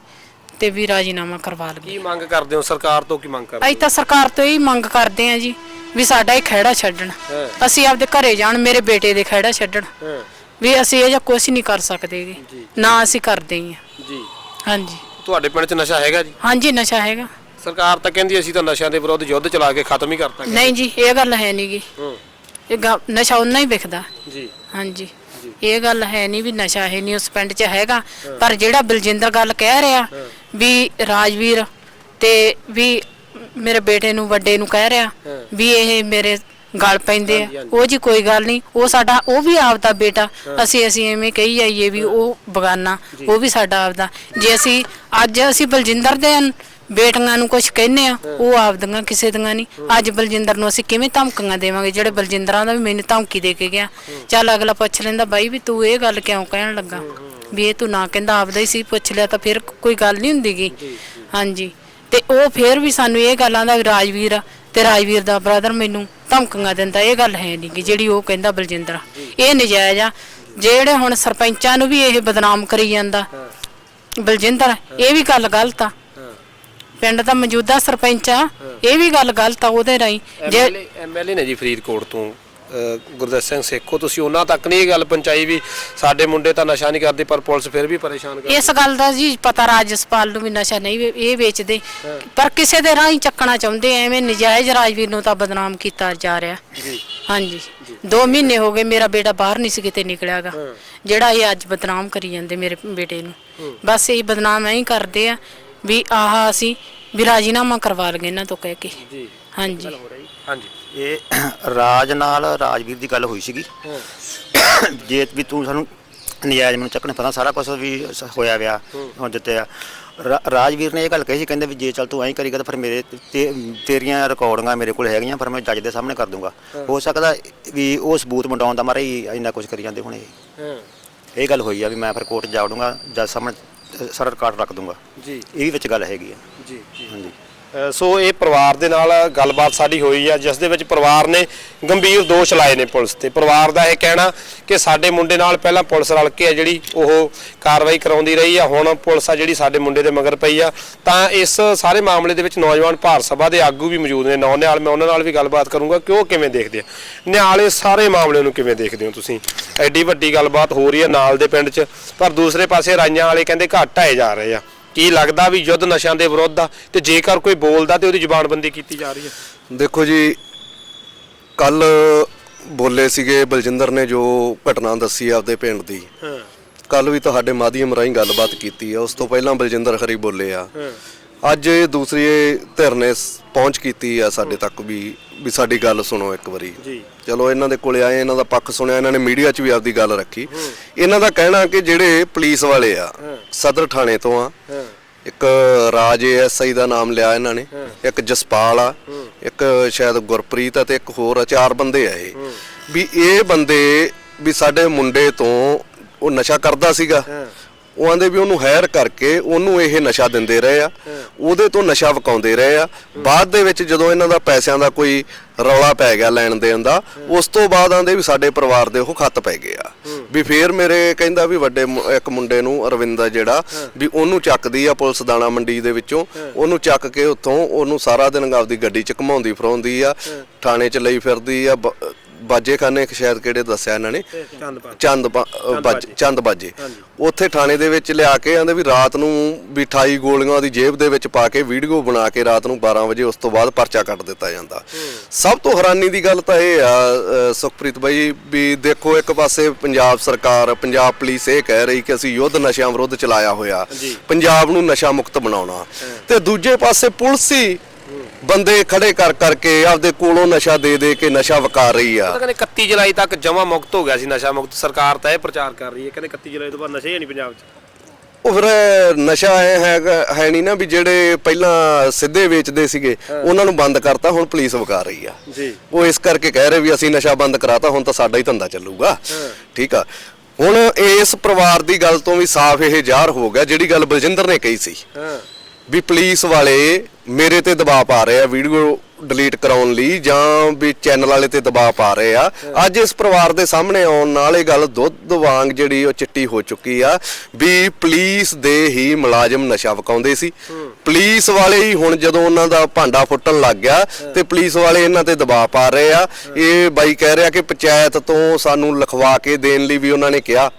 ਤੇ ਵੀ ਰਾਜੀਨਾਮਾ ਕਰਵਾ ਲਈਏ। ਕੀ ਮੰਗ ਕਰਦੇ ਹੋ? ਸਰਕਾਰ ਤੋਂ ਕੀ ਮੰਗ ਕਰਦੇ ਅਸੀਂ ਤਾਂ ਸਰਕਾਰ ਤੋਂ ਇਹ ਮੰਗ ਕਰਦੇ ਆ ਜੀ ਵੀ ਸਾਡਾ ਇਹ ਖਹਿੜਾ ਛੱਡਣ। ਹਾਂ। ਅਸੀਂ ਆਪਦੇ ਘਰੇ ਜਾਣ ਮੇਰੇ ਬੇਟੇ ਦੇ ਖਹਿੜਾ ਛੱਡਣ। ਹਾਂ। ਵੀ ਅਸੀਂ ਇਹ ਜਿਹਾ ਕੁਝ ਨਹੀਂ ਕਰ ਸਕਦੇ ਗੇ। ਨਾ ਅਸੀਂ ਕਰਦੇ ਹੀ ਜੀ। ਹਾਂਜੀ। ਤੁਹਾਡੇ ਪਿੰਡ 'ਚ ਨਸ਼ਾ ਹੈਗਾ ਜੀ? ਹਾਂਜੀ ਨਸ਼ਾ ਹੈਗਾ। ਸਰਕਾਰ ਤਾਂ ਕਹਿੰਦੀ ਅਸੀਂ ਤਾਂ ਨਸ਼ਿਆਂ ਦੇ ਵਿਰੁੱਧ ਯੁੱਧ ਚਲਾ ਕੇ ਖਤਮ ਹੀ ਕਰਤਾ। ਨਹੀਂ ਜੀ ਇਹ ਗੱਲ ਹੈ ਨਹੀਂ ਗੀ। ਹੂੰ। ਇਹ ਗਾ- ਨਸ਼ਾ ਉਹਨਾਂ ਹੀ ਵਿਕਦਾ ਜੀ। ਹਾਂਜੀ। ਇਹ ਗੱਲ ਹੈ ਨਹੀਂ ਵੀ ਨਸ਼ਾ ਹੈ ਨਹੀਂ ਉਸ ਪਿੰਡ 'ਚ ਹੈਗਾ। ਪਰ ਜਿਹੜਾ ਬਲਜਿੰਦਰ ਗੱਲ ਕਹਿ ਰਿਹਾ ਵੀ ਰਾਜਵੀਰ ਤੇ ਵੀ ਮੇਰੇ ਬੇਟੇ ਨੂੰ ਵੱਡੇ ਨੂੰ ਕਹਿ ਰਿਹਾ ਵੀ ਇਹ ਮੇਰੇ ਗੱਲ ਪੈਂਦੇ ਆ। ਉਹ ਜੀ ਕੋਈ ਗੱਲ ਨਹੀਂ ਉਹ ਸਾਡਾ ਉਹ ਵੀ ਆਪਦਾ ਬੇਟਾ। ਅਸੀਂ ਅਸੀਂ ਐਵੇਂ ਕਹੀ ਜਾਈਏ ਵੀ ਉਹ ਬਗਾਨਾ ਉਹ ਵੀ ਸਾਡਾ ਆਪਦਾ। ਜੇ ਅਸੀਂ ਅੱਜ ਅਸੀਂ ਬਲਜਿੰਦਰ ਦੇ ਬੇਟੀਆਂ ਨੂੰ ਕੁਝ ਕਹਿੰਨੇ ਆ ਉਹ ਆਪਦੀਆਂ ਕਿਸੇ ਦੀਆਂ ਨਹੀਂ। ਅੱਜ ਬਲਜਿੰਦਰ ਨੂੰ ਅਸੀਂ ਕਿਵੇਂ ਧਮਕੀਆਂ ਦੇਵਾਂਗੇ? ਜਿਹੜੇ ਬਲਜਿੰਦਰਾਂ ਦਾ ਵੀ ਮੈਨੂੰ ਧਮਕੀ ਦੇ ਕੇ ਗਿਆ। ਚੱਲ ਅਗਲਾ ਪੁੱਛ ਲੈਂਦਾ ਬਾਈ ਵੀ ਤੂੰ ਇਹ ਗੱਲ ਕਿਉਂ ਕਹਿਣ ਲੱਗਾ? ਵੀ ਇਹ ਤੂੰ ਨਾ ਕਹਿੰਦਾ ਆਪਦਾ ਹੀ ਸੀ ਪੁੱਛ ਲਿਆ ਤਾਂ ਫਿਰ ਕੋਈ ਗੱਲ ਨਹੀਂ ਹੁੰਦੀਗੀ ਹਾਂਜੀ। ਤੇ ਉਹ ਫਿਰ ਵੀ ਸਾਨੂੰ ਇਹ ਗੱਲਾਂ ਦਾ ਰਾਜਵੀਰ ਤੇ ਰਾਜਵੀਰ ਦਾ ਬ੍ਰਦਰ ਮੈਨੂੰ ਧਮਕੀਆਂ ਦਿੰਦਾ, ਇਹ ਗੱਲ ਹੈ ਨਹੀਂ ਕਿ ਜਿਹੜੀ ਉਹ ਕਹਿੰਦਾ ਬਲਜਿੰਦਰ। ਇਹ ਨਜਾਇਜ਼ ਆ। ਜਿਹੜੇ ਹੁਣ ਸਰਪੰਚਾਂ ਨੂੰ ਵੀ ਇਹ ਬਦਨਾਮ ਕਰੀ ਜਾਂਦਾ, ਬਲਜਿੰਦਰ, ਇਹ ਵੀ ਗੱਲ ਗਲਤ ਆ। ਪਿੰਡ ਦਾ ਮੌਜੂਦਾ ਸਰਪੰਚ ਆ, ਇਹ ਵੀ ਗੱਲ ਗਲਤ ਆ ਉਹਦੇ ਰਾਈ ਜੇ ਐਮਐਲਏ ਨੇ ਜੀ ਫਰੀਦਕੋਟ ਤੋਂ ਅਹ, ਗੁਰਦੇਵ ਸਿੰਘ ਸੇਖੋ ਤੁਸੀਂ ਉਹਨਾਂ ਤੱਕ ਨਹੀਂ ਇਹ ਗੱਲ ਪਹੁੰਚਾਈ ਵੀ ਸਾਡੇ ਮੁੰਡੇ ਤਾਂ ਨਸ਼ਾ ਨਹੀਂ ਕਰਦੇ ਪਰ ਪੁਲਿਸ ਫਿਰ ਵੀ ਪਰੇਸ਼ਾਨ ਕਰ ਇਸ ਗੱਲ ਦਾ ਜੀ ਪਤਾ ਰਾਜਸਪਾਲ ਨੂੰ ਵੀ ਨਸ਼ਾ ਨਹੀਂ ਵੇ- ਇਹ ਵੇਚਦੇ। ਪਰ ਕਿਸੇ ਦੇ ਰਾਹੀਂ ਚੱਕਣਾ ਚਾਹੁੰਦੇ ਆ, ਐਵੇਂ ਨਜਾਇਜ਼ ਰਾਜਵੀਰ ਨੂੰ ਤਾਂ ਬਦਨਾਮ ਕੀਤਾ ਜਾ ਰਿਹਾ। ਜੀ। ਹਾਂਜੀ। 2 ਮਹੀਨੇ ਹੋ ਗਏ ਮੇਰਾ ਬੇਟਾ ਬਾਹਰ ਨਹੀਂ ਸੀ ਕਿਤੇ ਨਿਕਲਿਆਗਾ। ਜਿਹੜਾ ਇਹ ਅੱਜ ਬਦਨਾਮ ਕਰੀ ਜਾਂਦੇ ਮੇਰੇ ਬੇਟੇ ਨੂੰ। ਬਸ ਇਹ ਬਦਨਾਮ ਐਂ ਹੀ ਕਰਦੇ ਆ ਵੀ ਆਹ ਅਸੀਂ ਵੀ ਰਾਜੀਨਾਮਾ ਕਰਵਾ ਲਗੇ ਇਹਨਾਂ ਤੋਂ ਕਹਿ ਕੇ। ਜੀ। ਹਾਂਜੀ। ਹਾਂਜੀ। ਇਹ ਰਾਜ ਨਾਲ ਰਾਜਵੀਰ ਦੀ ਗੱਲ ਹੋਈ ਸੀਗੀ। ਜੇ ਵੀ ਤੂੰ ਸਾਨੂੰ ਨਜਾਇਜ਼ ਮੈਨੂੰ ਚੱਕਣੇ ਪਤਾ ਸਾਰਾ ਕੁਝ ਵੀ ਸ- ਹੋਇਆ ਵਿਆ ਹੁਣ ਦਿੱਤੇ ਆ ਰਾ- ਰਾਜਵੀਰ ਨੇ ਇਹ ਗੱਲ ਕਹੀ ਸੀ ਕਹਿੰਦੇ ਵੀ ਜੇ ਚੱਲ ਤੂੰ ਐਂ ਕਰੇਗਾ ਤਾਂ ਫਿਰ ਮੇਰੇ ਤੇ- ਤੇਰੀਆਂ ਰਿਕਾਰਡਿੰਗਾਂ ਮੇਰੇ ਕੋਲ ਹੈਗੀਆਂ ਪਰ ਮੈਂ ਜੱਜ ਦੇ ਸਾਹਮਣੇ ਕਰ ਦੂੰਗਾ। ਹੋ। ਸਕਦਾ ਵੀ ਉਹ ਸਬੂਤ ਮੰਡਾਉਣ ਦਾ ਮਾਰਾ ਹੀ ਇੰਨਾ ਕੁਝ ਕਰੀ ਜਾਂਦੇ ਹੁਣ। ਇਹ ਹਾਂ। ਇਹ ਗੱਲ ਹੋਈ ਆ ਵੀ ਮੈਂ ਫਿਰ ਕੋਰਟ ਜਾ ਵੜੂੰਗਾ ਜੱਜ ਸਾਹਮਣੇ ਅ, ਸਾਰਾ ਰਿਕਾਰਡ ਰੱਖ ਦੂੰਗਾ। ਜੀ। ਇਹ ਵੀ ਵਿੱਚ ਗੱਲ ਹੈਗੀ ਆ। ਜੀ ਜੀ। ਹਾਂਜੀ। ਸੋ ਇਹ ਪਰਿਵਾਰ ਦੇ ਨਾਲ ਗੱਲਬਾਤ ਸਾਡੀ ਹੋਈ ਆ, ਜਿਸ ਦੇ ਵਿੱਚ ਪਰਿਵਾਰ ਨੇ ਗੰਭੀਰ ਦੋਸ਼ ਲਾਏ ਨੇ ਪੁਲਿਸ ਤੇ। ਪਰਿਵਾਰ ਦਾ ਇਹ ਕਹਿਣਾ ਕਿ ਸਾਡੇ ਮੁੰਡੇ ਨਾਲ ਪਹਿਲਾਂ ਪੁਲਿਸ ਰਲ ਕੇ ਆ ਜਿਹੜੀ ਉਹ ਕਾਰਵਾਈ ਕਰਾਉਂਦੀ ਰਹੀ ਆ, ਹੁਣ ਪੁਲਿਸ ਆ ਜਿਹੜੀ ਸਾਡੇ ਮੁੰਡੇ ਦੇ ਮਗਰ ਪਈ ਆ। ਤਾਂ ਇਸ ਸਾਰੇ ਮਾਮਲੇ ਦੇ ਵਿੱਚ ਨੌਜਵਾਨ ਭਾਰਤ ਸਭਾ ਦੇ ਆਗੂ ਵੀ ਮੌਜੂਦ ਨੇ। ਨੌ ਨਿਹਾਲ, ਮੈਂ ਉਹਨਾਂ ਨਾਲ ਵੀ ਗੱਲਬਾਤ ਕਰੂੰਗਾ ਕਿ ਉਹ ਕਿਵੇਂ ਦੇਖਦੇ ਆ। ਨਿਹਾਲੇ ਸਾਰੇ ਮਾਮਲੇ ਨੂੰ ਕਿਵੇਂ ਦੇਖਦੇ ਹੋ ਤੁਸੀਂ? ਐਡੀ ਵੱਡੀ ਗੱਲਬਾਤ ਹੋ ਰਹੀ ਹੈ ਨਾਲ ਦੇ ਪਿੰਡ 'ਚ, ਪਰ ਦੂਸਰੇ ਪਾਸੇ ਰਾਈਆਂ ਵਾਲੇ ਕਹਿੰਦੇ ਘੱਟ ਆਏ ਜਾ ਰਹੇ ਆ। ਕੀ ਲੱਗਦਾ ਵੀ ਯੁੱਧ ਨਸ਼ਿਆਂ ਦੇ ਵਿਰੁੱਧ ਆ? ਤੇ ਜੇਕਰ ਕੋਈ ਬੋਲਦਾ ਤੇ ਉਹਦੀ ਜ਼ੁਬਾਨਬੰਦੀ ਕੀਤੀ ਜਾ ਰਹੀ ਹੈ। ਦੇਖੋ ਜੀ ਕੱਲ ਬੋਲੇ ਸੀਗੇ ਬਲਜਿੰਦਰ ਨੇ ਜੋ ਘਟਨਾ ਦੱਸੀ ਆਪਦੇ ਪਿੰਡ ਦੀ। ਹਾਂ। ਕੱਲ ਵੀ ਤੁਹਾਡੇ ਮਾਧਿਅਮ ਰਾਹੀਂ ਗੱਲਬਾਤ ਕੀਤੀ ਆ। ਉਸ ਤੋਂ ਪਹਿਲਾਂ ਬਲਜਿੰਦਰ ਖਰੀ ਬੋਲੇ ਆ। ਅੱਜ ਇਹ ਦੂਸਰੀ ਧਿਰ ਨੇ ਪਹੁੰਚ ਕੀਤੀ ਆ ਸਾਡੇ ਤੱਕ ਵੀ ਵੀ ਸਾਡੀ ਗੱਲ ਸੁਣੋ ਇੱਕ ਵਾਰੀ। ਜੀ। ਚਲੋ ਇਹਨਾਂ ਦੇ ਕੋਲੇ ਆਏ ਇਹਨਾਂ ਦਾ ਪੱਖ ਸੁਣਿਆ ਇਹਨਾਂ ਨੇ ਮੀਡੀਆ 'ਚ ਵੀ ਆਪਦੀ ਗੱਲ ਰੱਖੀ। ਇਹਨਾਂ ਦਾ ਕਹਿਣਾ ਕਿ ਜਿਹੜੇ ਪੁਲਿਸ ਵਾਲੇ ਆ ਸਦਰ ਥਾਣੇ ਤੋਂ ਆ ਇੱਕ ਰਾਜ ਐਸਆਈ ਦਾ ਨਾਮ ਲਿਆ ਇਹਨਾਂ ਨੇ ਇੱਕ ਜਸਪਾਲ ਆ ਇੱਕ ਸ਼ਾਇਦ ਗੁਰਪ੍ਰੀਤ ਆ ਤੇ ਇੱਕ ਹੋਰ ਆ ਚਾਰ ਬੰਦੇ ਆ ਇਹ। ਵੀ ਇਹ ਬੰਦੇ ਵੀ ਸਾਡੇ ਮੁੰਡੇ ਤੋਂ ਉਹ ਨਸ਼ਾ ਕਰਦਾ ਸੀਗਾ। ਉਹ ਆਂਦੇ ਵੀ ਉਹਨੂੰ ਹਾਇਰ ਕਰਕੇ ਉਹਨੂੰ ਇਹ ਨਸ਼ਾ ਦਿੰਦੇ ਰਹੇ ਆ। ਉਹਦੇ ਤੋਂ ਨਸ਼ਾ ਵਕਾਉਂਦੇ ਰਹੇ ਆ। ਬਾਅਦ ਦੇ ਵਿੱਚ ਜਦੋਂ ਇਹਨਾਂ ਦਾ ਪੈਸਿਆਂ ਦਾ ਕੋਈ ਰੌਲਾ ਪੈ ਗਿਆ ਲੈਣ ਦੇਣ ਦਾ, ਉਸ ਤੋਂ ਬਾਅਦ ਆਂਦੇ ਵੀ ਸਾਡੇ ਪਰਿਵਾਰ ਦੇ ਉਹ ਖੱਤ ਪੈ ਗਏ ਆ। ਵੀ ਫੇਰ ਮੇਰੇ ਕਹਿੰਦਾ ਵੀ ਵੱਡੇ ਇੱਕ ਮੁੰਡੇ ਨੂੰ ਅਰਵਿੰਦ ਜਿਹੜਾ, ਵੀ ਉਹਨੂੰ ਚੱਕਦੀ ਆ ਪੁਲਿਸ ਦਾਣਾ ਮੰਡੀ ਦੇ ਵਿੱਚੋਂ। ਉਹਨੂੰ ਚੱਕ ਕੇ ਉੱਥੋਂ ਉਹਨੂੰ ਸਾਰਾ ਦਿਨ ਆਪਦੀ ਗੱਡੀ ਚ ਘਮਾਉਂਦੀ ਫਰਾਉਂਦੀ ਆ, ਥਾਣੇ ਚ ਲਈ ਫਿਰਦੀ ਆ ਬ- ਬਾਜੇਖਾਨੇ ਸ਼ਾਇਦ ਕਿਹੜੇ ਦੱਸਿਆ ਇਹਨਾਂ ਨੇ? ਚੰਦ ਬਾਜ। ਚੰਦ ਬਾਜੇ ਉੱਥੇ ਥਾਣੇ ਦੇ ਵਿੱਚ ਲਿਆ ਕੇ ਆਂਦੇ ਵੀ ਰਾਤ ਨੂੰ ਵੀ 28 ਗੋਲੀਆਂ ਉਹਦੀ ਜੇਬ ਦੇ ਵਿੱਚ ਪਾ ਕੇ ਵੀਡੀਓ ਬਣਾ ਕੇ ਰਾਤ ਨੂੰ 12 ਵਜੇ ਉਸ ਤੋਂ ਬਾਅਦ ਪਰਚਾ ਕੱਟ ਦਿੱਤਾ ਜਾਂਦਾ। ਸਭ ਤੋਂ ਹੈਰਾਨੀ ਦੀ ਗੱਲ ਤਾਂ ਇਹ ਆ ਸੁਖਪ੍ਰੀਤ ਬਾਈ ਵੀ ਦੇਖੋ ਇੱਕ ਪਾਸੇ ਪੰਜਾਬ ਸਰਕਾਰ ਪੰਜਾਬ ਪੁਲਿਸ ਇਹ ਕਹਿ ਰਹੀ ਕਿ ਅਸੀਂ ਯੁੱਧ ਨਸ਼ਿਆਂ ਵਿਰੁੱਧ ਚਲਾਇਆ ਹੋਇਆ। ਪੰਜਾਬ ਨੂੰ ਨਸ਼ਾ ਮੁਕਤ ਬਣਾਉਣਾ। ਤੇ ਦੂਜੇ ਪਾਸੇ ਪੁਲਿਸ ਹੀ ਬੰਦੇ ਖੜੇ ਕਰ ਕਰਕੇ ਆਪਦੇ ਕੋਲੋਂ ਨਸ਼ਾ ਦੇ ਦੇ ਕੇ ਨਸ਼ਾ ਵਕਾ ਰਹੀ ਆ। ਕਹਿੰਦੇ 31 ਜੁਲਾਈ ਤੱਕ ਜਮਾ ਮੁਕਤ ਹੋ ਗਿਆ ਸੀ ਨਸ਼ਾ ਮੁਕਤ ਸਰਕਾਰ ਤਾਂ ਇਹ ਪ੍ਰਚਾਰ ਕਰ ਰਹੀ ਹੈ ਕਹਿੰਦੇ 31 ਜੁਲਾਈ ਤੋਂ ਬਾਅਦ ਨਸ਼ੇ ਹੀ ਨਹੀਂ ਪੰਜਾਬ 'ਚ। ਉਹ ਫਿਰ ਨਸ਼ਾ ਐ ਹੈਗਾ ਹੈ ਨਹੀਂ ਨਾ ਵੀ ਜਿਹੜੇ ਪਹਿਲਾਂ ਸਿੱਧੇ ਵੇਚਦੇ ਸੀਗੇ ਉਹਨਾਂ ਨੂੰ ਬੰਦ ਕਰਤਾ ਹੁਣ ਪੁਲਿਸ ਵਕਾ ਰਹੀ ਆ। ਜੀ। ਉਹ ਇਸ ਕਰਕੇ ਕਹਿ ਰਹੇ ਵੀ ਅਸੀਂ ਨਸ਼ਾ ਬੰਦ ਕਰਾਤਾ ਹੁਣ ਤਾਂ ਸਾਡਾ ਹੀ ਧੰਦਾ ਚੱਲੂਗਾ। ਠੀਕ ਆ। ਹੁਣ ਇਸ ਪਰਿਵਾਰ ਦੀ ਗੱਲ ਤੋਂ ਵੀ ਸਾਫ਼ ਇਹ ਜ਼ਾਹਰ ਹੋ ਗਿਆ ਜਿਹੜੀ ਗੱਲ ਬਲਜਿੰਦਰ ਨੇ ਕਹੀ ਸੀ। ਹਾਂ। ਵੀ ਪੁਲਿਸ ਵਾਲੇ ਮੇਰੇ ਤੇ ਦਬਾਅ ਪਾ ਰਹੇ ਆ ਵੀਡੀਓ ਡਿਲੀਟ ਕਰਾਉਣ ਲਈ ਜਾਂ ਵੀ ਚੈਨਲ ਵਾਲੇ ਤੇ ਦਬਾਅ ਪਾ ਰਹੇ ਆ। ਅੱਜ ਇਸ ਪਰਿਵਾਰ ਦੇ ਸਾਹਮਣੇ ਆਉਣ ਨਾਲ ਇਹ ਗੱਲ ਦੁੱਧ ਵਾਂਗ ਜਿਹੜੀ ਉਹ ਚਿੱਟੀ ਹੋ ਚੁੱਕੀ ਆ ਵੀ ਪੁਲਿਸ ਦੇ ਹੀ ਮੁਲਾਜ਼ਮ ਨਸ਼ਾ ਵਕਾਉਂਦੇ ਸੀ। ਪੁਲਿਸ ਵਾਲੇ ਹੀ ਹੁਣ ਜਦੋਂ ਉਹਨਾਂ ਦਾ ਭਾਂਡਾ ਫੁੱਟਣ ਲੱਗ ਗਿਆ ਤੇ ਪੁਲਿਸ ਵਾਲੇ ਇਹਨਾਂ ਤੇ ਦਬਾਅ ਪਾ ਰਹੇ ਆ। ਇਹ ਬਾਈ ਕਹਿ ਰਿਹਾ ਕਿ ਪੰਚਾਇਤ ਤੋਂ ਸਾਨੂੰ ਲਿਖਵਾ ਕੇ ਦੇਣ ਲਈ ਵੀ ਉਹਨਾਂ ਨੇ ਕਿਹਾ।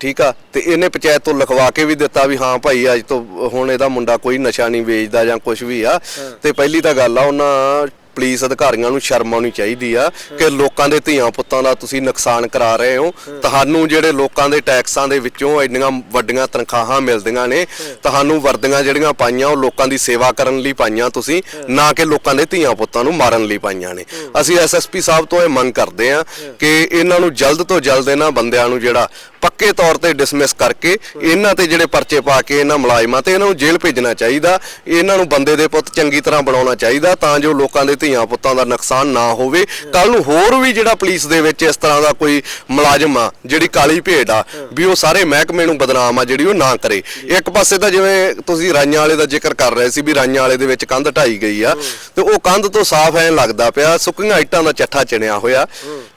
ਠੀਕ ਆ? ਤੇ ਇਹਨੇ ਪੰਚਾਇਤ ਤੋਂ ਲਿਖਵਾ ਕੇ ਵੀ ਦਿੱਤਾ ਵੀ ਹਾਂ ਭਾਈ ਅੱਜ ਤੋਂ ਹੁਣ ਇਹਦਾ ਮੁੰਡਾ ਕੋਈ ਨਸ਼ਾ ਨਹੀਂ ਵੇਚਦਾ ਜਾਂ ਕੁਝ ਵੀ ਆ। ਤੇ ਪਹਿਲੀ ਤਾਂ ਗੱਲ ਆ ਉਹਨਾਂ ਪੁਲਿਸ ਅਧਿਕਾਰੀਆਂ ਨੂੰ ਸ਼ਰਮ ਆਉਣੀ ਚਾਹੀਦੀ ਆ ਕਿ ਲੋਕਾਂ ਦੇ ਧੀਆਂ ਪੁੱਤਾਂ ਦਾ ਤੁਸੀਂ ਨੁਕਸਾਨ ਕਰਾ ਰਹੇ ਹੋ। ਤੁਹਾਨੂੰ ਜਿਹੜੇ ਲੋਕਾਂ ਦੇ ਟੈਕਸਾਂ ਦੇ ਵਿੱਚੋਂ ਇੰਨੀਆਂ ਵੱਡੀਆਂ ਤਨਖਾਹਾਂ ਮਿਲਦੀਆਂ ਨੇ ਤੁਹਾਨੂੰ ਵਰਦੀਆਂ ਜਿਹੜੀਆਂ ਪਾਈਆਂ ਉਹ ਲੋਕਾਂ ਦੀ ਸੇਵਾ ਕਰਨ ਲਈ ਪਾਈਆਂ ਤੁਸੀਂ ਨਾ ਕਿ ਲੋਕਾਂ ਦੇ ਧੀਆਂ ਪੁੱਤਾਂ ਨੂੰ ਮਾਰਨ ਲਈ ਪਾਈਆਂ ਨੇ। ਅਸੀਂ ਐਸਐਸਪੀ ਸਾਹਿਬ ਤੋਂ ਇਹ ਮੰਗ ਕਰਦੇ ਆ ਕਿ ਇਹਨਾਂ ਨੂੰ ਜਲਦ ਤੋਂ ਜਲਦ ਇਹਨਾਂ ਬੰਦਿਆਂ ਨੂੰ ਜਿਹੜਾ ਪੱਕੇ ਤੌਰ ਤੇ ਡਿਸਮਿਸ ਕਰਕੇ ਇਹਨਾਂ ਤੇ ਜਿਹੜੇ ਪਰਚੇ ਪਾ ਕੇ ਇਹਨਾਂ ਮੁਲਾਜ਼ਮਾਂ ਤੇ ਇਹਨਾਂ ਨੂੰ ਜੇਲ੍ਹ ਭੇਜਣਾ ਚਾਹੀਦਾ, ਇਹਨਾਂ ਨੂੰ ਬੰਦੇ ਦੇ ਪੁੱਤ ਚੰਗੀ ਤਰ੍ਹਾਂ ਬਣਾਉਣਾ ਚਾਹੀਦਾ ਤਾਂ ਜੋ ਲੋਕਾਂ ਦੇ ਧੀਆਂ ਪੁੱਤਾਂ ਦਾ ਨੁਕਸਾਨ ਨਾ ਹੋਵੇ। ਕੱਲ ਨੂੰ ਹੋਰ ਵੀ ਜਿਹੜਾ ਪੁਲਿਸ ਦੇ ਵਿੱਚ ਇਸ ਤਰ੍ਹਾਂ ਦਾ ਕੋਈ ਮੁਲਾਜ਼ਮ ਆ, ਜਿਹੜੀ ਕਾਲੀ ਭੇਡ ਆ, ਵੀ ਉਹ ਸਾਰੇ ਮਹਿਕਮੇ ਨੂੰ ਬਦਨਾਮ ਆ, ਜਿਹੜੀ ਉਹ ਨਾ ਕਰੇ। ਇੱਕ ਪਾਸੇ ਤਾਂ ਜਿਵੇਂ ਤੁਸੀਂ ਰਾਈਆਂ ਵਾਲੇ ਦਾ ਜ਼ਿਕਰ ਕਰ ਰਹੇ ਸੀ ਵੀ ਰਾਈਆਂ ਵਾਲੇ ਦੇ ਵਿੱਚ ਕੰਧ ਢਾਈ ਗਈ ਆ, ਤੇ ਉਹ ਕੰਧ ਤੋਂ ਸਾਫ਼ ਐਂ ਲੱਗਦਾ ਪਿਆ, ਸੁੱਕੀਆਂ ਇੱਟਾਂ ਦਾ ਚੱਠਾ ਚਿਣਿਆ ਹੋਇਆ।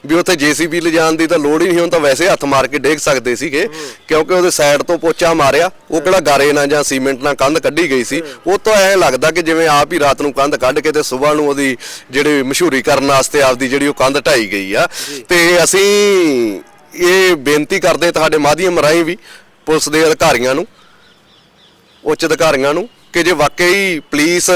ਵੀ ਉੱਥੇ ਜੀਸੀਬੀ ਲਿਜਾਣ ਦੀ ਤਾਂ ਲੋੜ ਹੀ ਨਹੀਂ, ਹੁਣ ਤਾਂ ਵੈਸੇ ਹੱਥ ਮਾਰ ਕੇ ਡੇਗ ਸਕਦੇ ਸੀਗੇ, ਕਿਉਂਕਿ ਉਹਦੇ ਸਾਈਡ ਤੋਂ ਪੋਚਾ ਮਾਰਿਆ, ਉਹ ਕਿਹੜਾ ਗਾਰੇ ਨਾਲ ਜਾਂ ਸੀਮੈਂਟ ਨਾਲ ਕੰਧ ਕੱਢੀ ਗਈ ਸੀ। ਉਹ ਤੋਂ ਐਂ ਲੱਗਦਾ ਕਿ ਜਿਵੇਂ ਆਪ ਹੀ ਰਾਤ ਨੂੰ ਕੰਧ ਕੱਢ ਕੇ ਤੇ ਸਵੇਰ ਨੂੰ ਉਹਦੀ ਜਿਹੜੀ ਮਸ਼ਹੂਰੀ ਕਰਨ ਵਾਸਤੇ ਆਪਦੀ ਜਿਹੜੀ ਉਹ ਕੰਧ ਢਾਈ ਗਈ ਆ। ਤੇ ਅਸੀਂ ਇਹ ਬੇਨਤੀ ਕਰਦੇ ਤੁਹਾਡੇ ਮਾਧਿਅਮ ਰਾਹੀਂ ਵੀ ਪੁਲਿਸ ਦੇ ਅਧਿਕਾਰੀਆਂ ਨੂੰ, ਉੱਚ ਅਧਿਕਾਰੀਆਂ ਨੂੰ, ਕਿ ਜੇ ਵਾਕਈ ਪੁਲਿਸ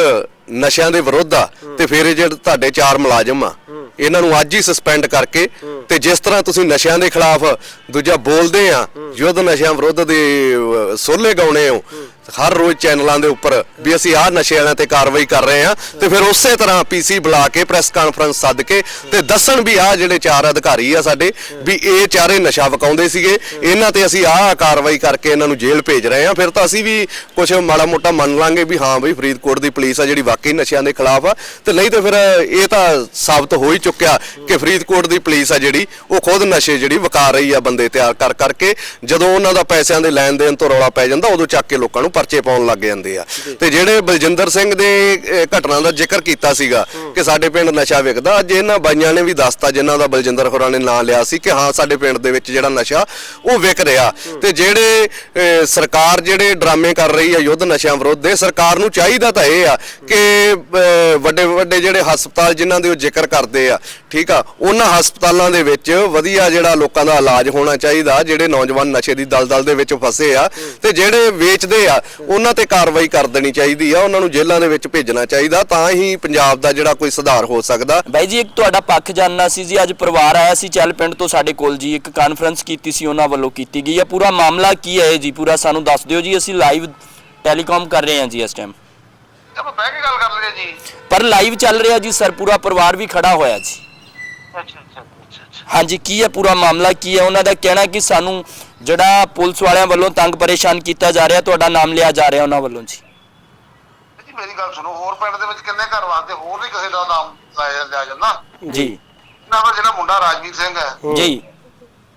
ਨਸ਼ਿਆਂ ਦੇ ਵਿਰੁੱਧ ਆ, ਤੇ ਫਿਰ ਜਿਹੜੇ ਤੁਹਾਡੇ ਚਾਰ ਮੁਲਾਜ਼ਮ ਆ ਇਹਨਾਂ ਨੂੰ ਅੱਜ ਹੀ ਸਸਪੈਂਡ ਕਰਕੇ ਤੇ ਜਿਸ ਤਰ੍ਹਾਂ ਤੁਸੀਂ ਨਸ਼ਿਆਂ ਦੇ ਖਿਲਾਫ ਦੂਜਾ ਬੋਲਦੇ ਆ ਯੁੱਧ ਨਸ਼ਿਆਂ ਵਿਰੁੱਧ ਦੇ ਅਹ, ਸੋਲੇ ਗਾਉਣੇ ਹੋ ਹਰ ਰੋਜ਼ ਚੈਨਲਾਂ ਦੇ ਉੱਪਰ ਵੀ ਅਸੀਂ ਆਹ ਨਸ਼ੇ ਵਾਲਿਆਂ ਤੇ ਕਾਰਵਾਈ ਕਰ ਰਹੇ ਹਾਂ ਤੇ ਫਿਰ ਉਸੇ ਤਰ੍ਹਾਂ ਪੀਸੀ ਬੁਲਾ ਕੇ ਪ੍ਰੈਸ ਕਾਨਫਰੰਸ ਸੱਦ ਕੇ ਤੇ ਦੱਸਣ ਵੀ ਆਹ ਜਿਹੜੇ ਚਾਰ ਅਧਿਕਾਰੀ ਆ ਸਾਡੇ ਵੀ ਇਹ ਚਾਰੇ ਨਸ਼ਾ ਵਕਾਉਂਦੇ ਸੀਗੇ, ਇਹਨਾਂ ਤੇ ਅਸੀਂ ਆਹ ਕਾਰਵਾਈ ਕਰਕੇ ਇਹਨਾਂ ਨੂੰ ਜੇਲ੍ਹ ਭੇਜ ਰਹੇ ਹਾਂ। ਫਿਰ ਤਾਂ ਅਸੀਂ ਵੀ ਕੁਝ ਮਾੜਾ ਮੋਟਾ ਮੰਨ ਲਾਂਗੇ ਵੀ ਹਾਂ ਬਈ ਫਰੀਦਕੋਟ ਦੀ ਪੁਲਿਸ ਆ ਜਿਹੜੀ ਵਾਕਈ ਨਸ਼ਿਆਂ ਦੇ ਖਿਲਾਫ ਆ ਤੇ ਨਹੀਂ ਤੇ ਫਿਰ ਇਹ ਤਾਂ ਸਾਬਤ ਹੋ ਹੀ ਚੁੱਕਿਆ ਕਿ ਫਰੀਦਕੋਟ ਦੀ ਪੁਲਿਸ ਆ ਜਿਹੜੀ ਉਹ ਖੁਦ ਨਸ਼ੇ ਜਿਹੜੀ ਵਕਾ ਰਹੀ ਆ ਬੰਦੇ ਤਿਆਰ ਕਰ ਕਰਕੇ, ਜਦੋਂ ਉਹਨਾਂ ਦਾ ਪੈਸਿਆਂ ਦੇ ਲੈਣ ਦੇਣ ਤੋਂ ਰੌਲਾ ਪੈ ਜਾਂਦਾ, ਉਦੋਂ ਚੱਕ ਕੇ ਲੋਕਾਂ ਨੂੰ ਪਰਚੇ ਪਾਉਣ ਲੱਗ ਜਾਂਦੇ ਆ। ਤੇ ਜਿਹੜੇ ਬਲਜਿੰਦਰ ਸਿੰਘ ਦੇ ਅਹ, ਘਟਨਾ ਦਾ ਜ਼ਿਕਰ ਕੀਤਾ ਸੀਗਾ ਕਿ ਸਾਡੇ ਪਿੰਡ ਨਸ਼ਾ ਵਿਕਦਾ ਅੱਜ ਇਹਨਾਂ ਬਾਈਆਂ ਨੇ ਵੀ ਦੱਸਤਾ ਜਿਨ੍ਹਾਂ ਦਾ ਬਲਜਿੰਦਰ ਹੋਰਾਂ ਨੇ ਨਾਂ ਲਿਆ ਸੀ ਕਿ ਹਾਂ ਸਾਡੇ ਪਿੰਡ ਦੇ ਵਿੱਚ ਜਿਹੜਾ ਨਸ਼ਾ ਉਹ ਵਿਕ ਰਿਹਾ। ਤੇ ਜਿਹੜੇ ਅਹ, ਸਰਕਾਰ ਜਿਹੜੇ ਡਰਾਮੇ ਕਰ ਰਹੀ ਆ ਯੁੱਧ ਨਸ਼ਿਆਂ ਵਿਰੁੱਧ ਦੇ ਸਰਕਾਰ ਨੂੰ ਚਾਹੀਦਾ ਤਾਂ ਇਹ ਆ ਕਿ ਵੱਡੇ ਵੱਡੇ ਜਿਹੜੇ ਹਸਪਤਾਲ ਜਿਨ੍ਹਾਂ ਦੇ ਉਹ ਜ਼ਿਕਰ ਕਰਦੇ ਆ ਠੀਕ ਆ ਉਹਨਾਂ ਹਸਪਤਾਲਾਂ ਦੇ ਵਿੱਚ ਵਧੀਆ ਜਿਹੜਾ ਲੋਕਾਂ ਦਾ ਇਲਾਜ ਹੋਣਾ ਚਾਹੀਦਾ ਜਿਹੜੇ ਨੌਜਵਾਨ ਨਸ਼ੇ ਦੀ ਦਲਦਲ ਦੇ ਵਿੱਚ ਫਸੇ ਆ ਤੇ ਜਿਹੜੇ ਵੇਚਦੇ ਆ ਉਹਨਾਂ ਤੇ ਕਾਰਵਾਈ ਕਰ ਦੇਣੀ ਚਾਹੀਦੀ ਆ ਉਹਨਾਂ ਨੂੰ ਜੇਲ੍ਹਾਂ ਦੇ ਵਿੱਚ ਭੇਜਣਾ ਚਾਹੀਦਾ ਤਾਂ ਹੀ ਪੰਜਾਬ ਦਾ ਜਿਹੜਾ ਕੋਈ ਸੁਧਾਰ ਹੋ ਸਕਦਾ। ਬਾਈ ਜੀ ਇੱਕ ਤੁਹਾਡਾ ਪੱਖ ਜਾਨਣਾ ਸੀ ਜੀ ਅੱਜ ਪਰਿਵਾਰ ਆਇਆ ਸੀ ਚੱਲ ਪਿੰਡ ਤੋਂ ਸਾਡੇ ਕੋਲ ਜੀ ਇੱਕ ਕਾਨਫਰੰਸ ਕੀਤੀ ਸੀ ਉਹਨਾਂ ਵੱਲੋਂ ਕੀਤੀ ਗਈ ਹੈ ਪੂਰਾ ਮਾਮਲਾ ਕੀ ਹੈ ਜੀ? ਪੂਰਾ ਸਾਨੂੰ ਦੱਸ ਦਿਓ ਜੀ ਅਸੀਂ ਲਾਈਵ ਟੈਲੀਕਾਮ ਕਰ ਰਹੇ ਹਾਂ ਜੀ ਇਸ ਟਾਈਮ ਆਪਾਂ ਬਹਿ ਕੇ ਗੱਲ ਕਰ ਲਈਏ ਜੀ। ਪਰ ਲਾਈਵ ਚੱਲ ਰਿਹਾ ਜੀ ਸਰ ਪੂਰਾ ਪਰਿਵਾਰ ਵੀ ਖੜਾ ਹੋਇਆ ਜੀ। ਅੱਛਾ ਅੱਛਾ ਅੱਛਾ ਅੱਛਾ। ਹਾਂਜੀ ਕੀ ਹੈ ਪੂਰਾ ਮਾਮਲਾ ਕੀ ਹੈ? ਉਹਨਾਂ ਦਾ ਕਹਿਣਾ ਕਿ ਸਾਨੂੰ ਜਿਹੜਾ ਪੁਲਿਸ ਵਾਲਿਆਂ ਵੱਲੋਂ ਤੰਗ ਪਰੇਸ਼ਾਨ ਕੀਤਾ ਜਾ ਰਿਹਾ ਤੁਹਾਡਾ ਨਾਮ ਲਿਆ ਜਾ ਰਿਹਾ ਉਹਨਾਂ ਵੱਲੋਂ ਜੀ। ਜੀ ਮੇਰੀ ਗੱਲ ਸੁਣੋ ਹੋਰ ਪਿੰਡ ਦੇ ਵਿੱਚ ਕਿੰਨੇ ਘਰ ਵਾਸਤੇ ਹੋਰ ਨਹੀਂ ਕਿਸੇ ਦਾ ਨਾਮ ਲਾਇਆ ਲਿਆ ਜਾਂਦਾ? ਜੀ। ਦਾ ਜਿਹੜਾ ਮੁੰਡਾ ਰਾਜਵੀਰ ਸਿੰਘ ਹੈ ਜੀ।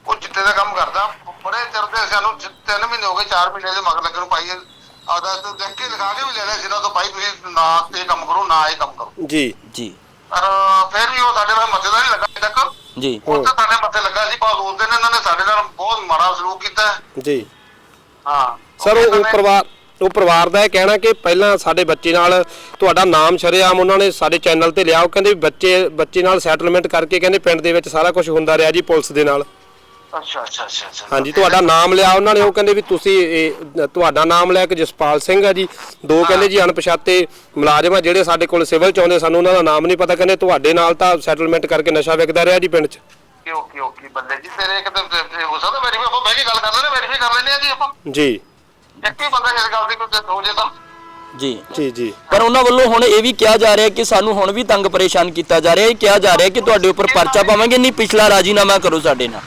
ਉਹ ਚਿੱਟੇ ਦਾ ਕੰਮ ਕਰਦਾ। ਬੜੇ ਚਿਰ ਦੇ ਸਾਨੂੰ 3 ਮਹੀਨੇ ਹੋ ਗਏ 4 ਮਹੀਨੇ ਦੇ ਮਗਰ ਲੱਗਣ ਨੂੰ ਭਾਈ ਆਦਾ ਤੇ ਦੇਖ ਕੇ ਲਿਖਾ ਕੇ ਵੀ ਲੈ ਲਿਆ ਸਿਰਾ ਤੋਂ ਭਾਈ ਤੁਸੀਂ ਨਾ ਇਹ ਕੰਮ ਕਰੋ ਨਾ ਇਹ ਕੰਮ ਕਰੋ। ਜੀ। ਜੀ। ਪਰ ਫਿਰ ਵੀ ਉਹ ਸਾਡੇ ਨਾਲ ਮੱਥੇ ਦਾ ਨਹੀਂ ਲੱਗਾ ਅਜੇ ਤੱਕ। ਜੀ। ਉਹ ਤਾਂ ਸਾਡੇ ਮੱਥੇ ਲੱਗਾ ਸੀ ਪਰ ਉਸ ਦਿਨ ਇਹਨਾਂ ਨੇ ਸਾਡੇ ਨਾਲ ਬਹੁਤ ਮਾੜਾ ਸਲੂਕ ਕੀਤਾ। ਹੈ। ਜੀ। ਹਾਂ। ਸਰ ਉਹ ਉਹ ਪਰਿਵਾਰ ਉਹ ਪਰਿਵਾਰ ਦਾ ਇਹ ਕਹਿਣਾ ਕਿ ਪਹਿਲਾਂ ਸਾਡੇ ਬੱਚੇ ਨਾਲ ਤੁਹਾਡਾ ਨਾਮ ਸ਼ਰੇਆਮ ਉਹਨਾਂ ਨੇ ਸਾਡੇ ਚੈਨਲ ਤੇ ਲਿਆ। ਉਹ ਕਹਿੰਦੇ ਵੀ ਬੱਚੇ ਬੱਚੇ ਨਾਲ ਸੈਟਲਮੈਂਟ ਕਰਕੇ ਕਹਿੰਦੇ ਪਿੰਡ ਦੇ ਵਿੱਚ ਸਾਰਾ ਕੁਝ ਹੁੰਦਾ ਰਿਹਾ ਜੀ ਪੁਲਿਸ ਦੇ ਨਾਲ। ਅੱਛਾ ਅੱਛਾ ਅੱਛਾ ਅੱਛਾ। ਹਾਂਜੀ ਤੁਹਾਡਾ ਨਾਮ ਲਿਆ ਉਹਨਾਂ ਨੇ ਉਹ ਕਹਿੰਦੇ ਵੀ ਤੁਸੀਂ ਇਹ ਤੁਹਾਡਾ ਨਾਮ ਲਿਆ ਕਿ ਜਸਪਾਲ ਸਿੰਘ ਆ ਜੀ। ਦੋ ਕਹਿੰਦੇ ਜੀ ਅਣਪਛਾਤੇ ਮੁਲਾਜ਼ਮ ਆ ਜਿਹੜੇ ਸਾਡੇ ਕੋਲ ਸਿਵਲ ਚ ਆਉਂਦੇ ਸਾਨੂੰ ਉਹਨਾਂ ਦਾ ਨਾਮ ਨਹੀਂ ਪਤਾ। ਕਹਿੰਦੇ ਤੁਹਾਡੇ ਨਾਲ ਤਾਂ ਸੈਟਲਮੈਂਟ ਕਰਕੇ ਨਸ਼ਾ ਵਿਕਦਾ ਰਿਹਾ ਜੀ ਪਿੰਡ 'ਚ। ਓਕੇ ਓਕੇ ਓਕੇ ਬੰਦੇ ਜੀ ਤੇਰੇ ਇੱਕ ਤਾਂ ਤੇ- ਤੇ ਹੋ ਸਕਦਾ ਵੈਰੀਫਾਈ ਆਪਾਂ ਬਹਿ ਕੇ ਗੱਲ ਕਰ ਲੈਣੇ ਵੈਰੀਫਾਈ ਕਰ ਲੈਣੇ ਆ ਜੀ ਆਪਾਂ। ਜੀ। ਇੱਕ ਵੀ ਬੰਦਾ ਇਸ ਗੱਲ ਦੀ ਕੋਈ ਹੋ ਜੇ ਤਾਂ। ਜੀ। ਜੀ ਜੀ। ਪਰ ਉਹਨਾਂ ਵੱਲੋਂ ਹੁਣ ਇਹ ਵੀ ਕਿਹਾ ਜਾ ਰਿਹਾ ਕਿ ਸਾਨੂੰ ਹੁਣ ਵੀ ਤੰਗ ਪਰੇਸ਼ਾਨ ਕੀਤਾ ਜਾ ਰਿਹਾ। ਹੈ ਕਿਹਾ ਜਾ ਰਿਹਾ ਕਿ ਤੁਹਾਡੇ ਉੱਪਰ ਪਰਚਾ ਪਾਵਾਂਗੇ ਨਹੀਂ ਪਿਛਲਾ ਰਾਜੀਨਾਮਾ ਕਰੋ ਸਾਡੇ ਨਾਲ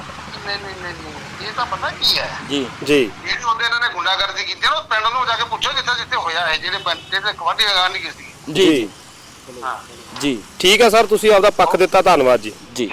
ਨਹੀਂ ਨਹੀਂ ਨਹੀਂ ਨਹੀਂ ਇਹ ਤਾਂ ਪਤਾ ਕੀ ਹੈ? ਜੀ। ਜੀ। ਜਿਹੜੇ ਹੁੰਦੇ ਇਹਨਾਂ ਨੇ ਗੁੰਡਾਗਰਦੀ ਕੀਤੀ ਹੈ ਨਾ ਪਿੰਡ ਨੂੰ ਜਾ ਕੇ ਪੁੱਛੋ ਜਿੱਥੇ ਜਿੱਥੇ ਹੋਇਆ ਹੈ ਜਿਹੜੇ ਪਿੰਡ ਦੇ ਕਵਾਡੀ ਲਗਾਉਣ ਨਹੀਂ ਕੀਤੀ। ਜੀ। ਜੀ। ਜੀ। ਠੀਕ ਹੈ ਸਰ ਤੁਸੀਂ ਆਪਦਾ ਪੱਖ ਦਿੱਤਾ ਧੰਨਵਾਦ ਜੀ। ਜੀ।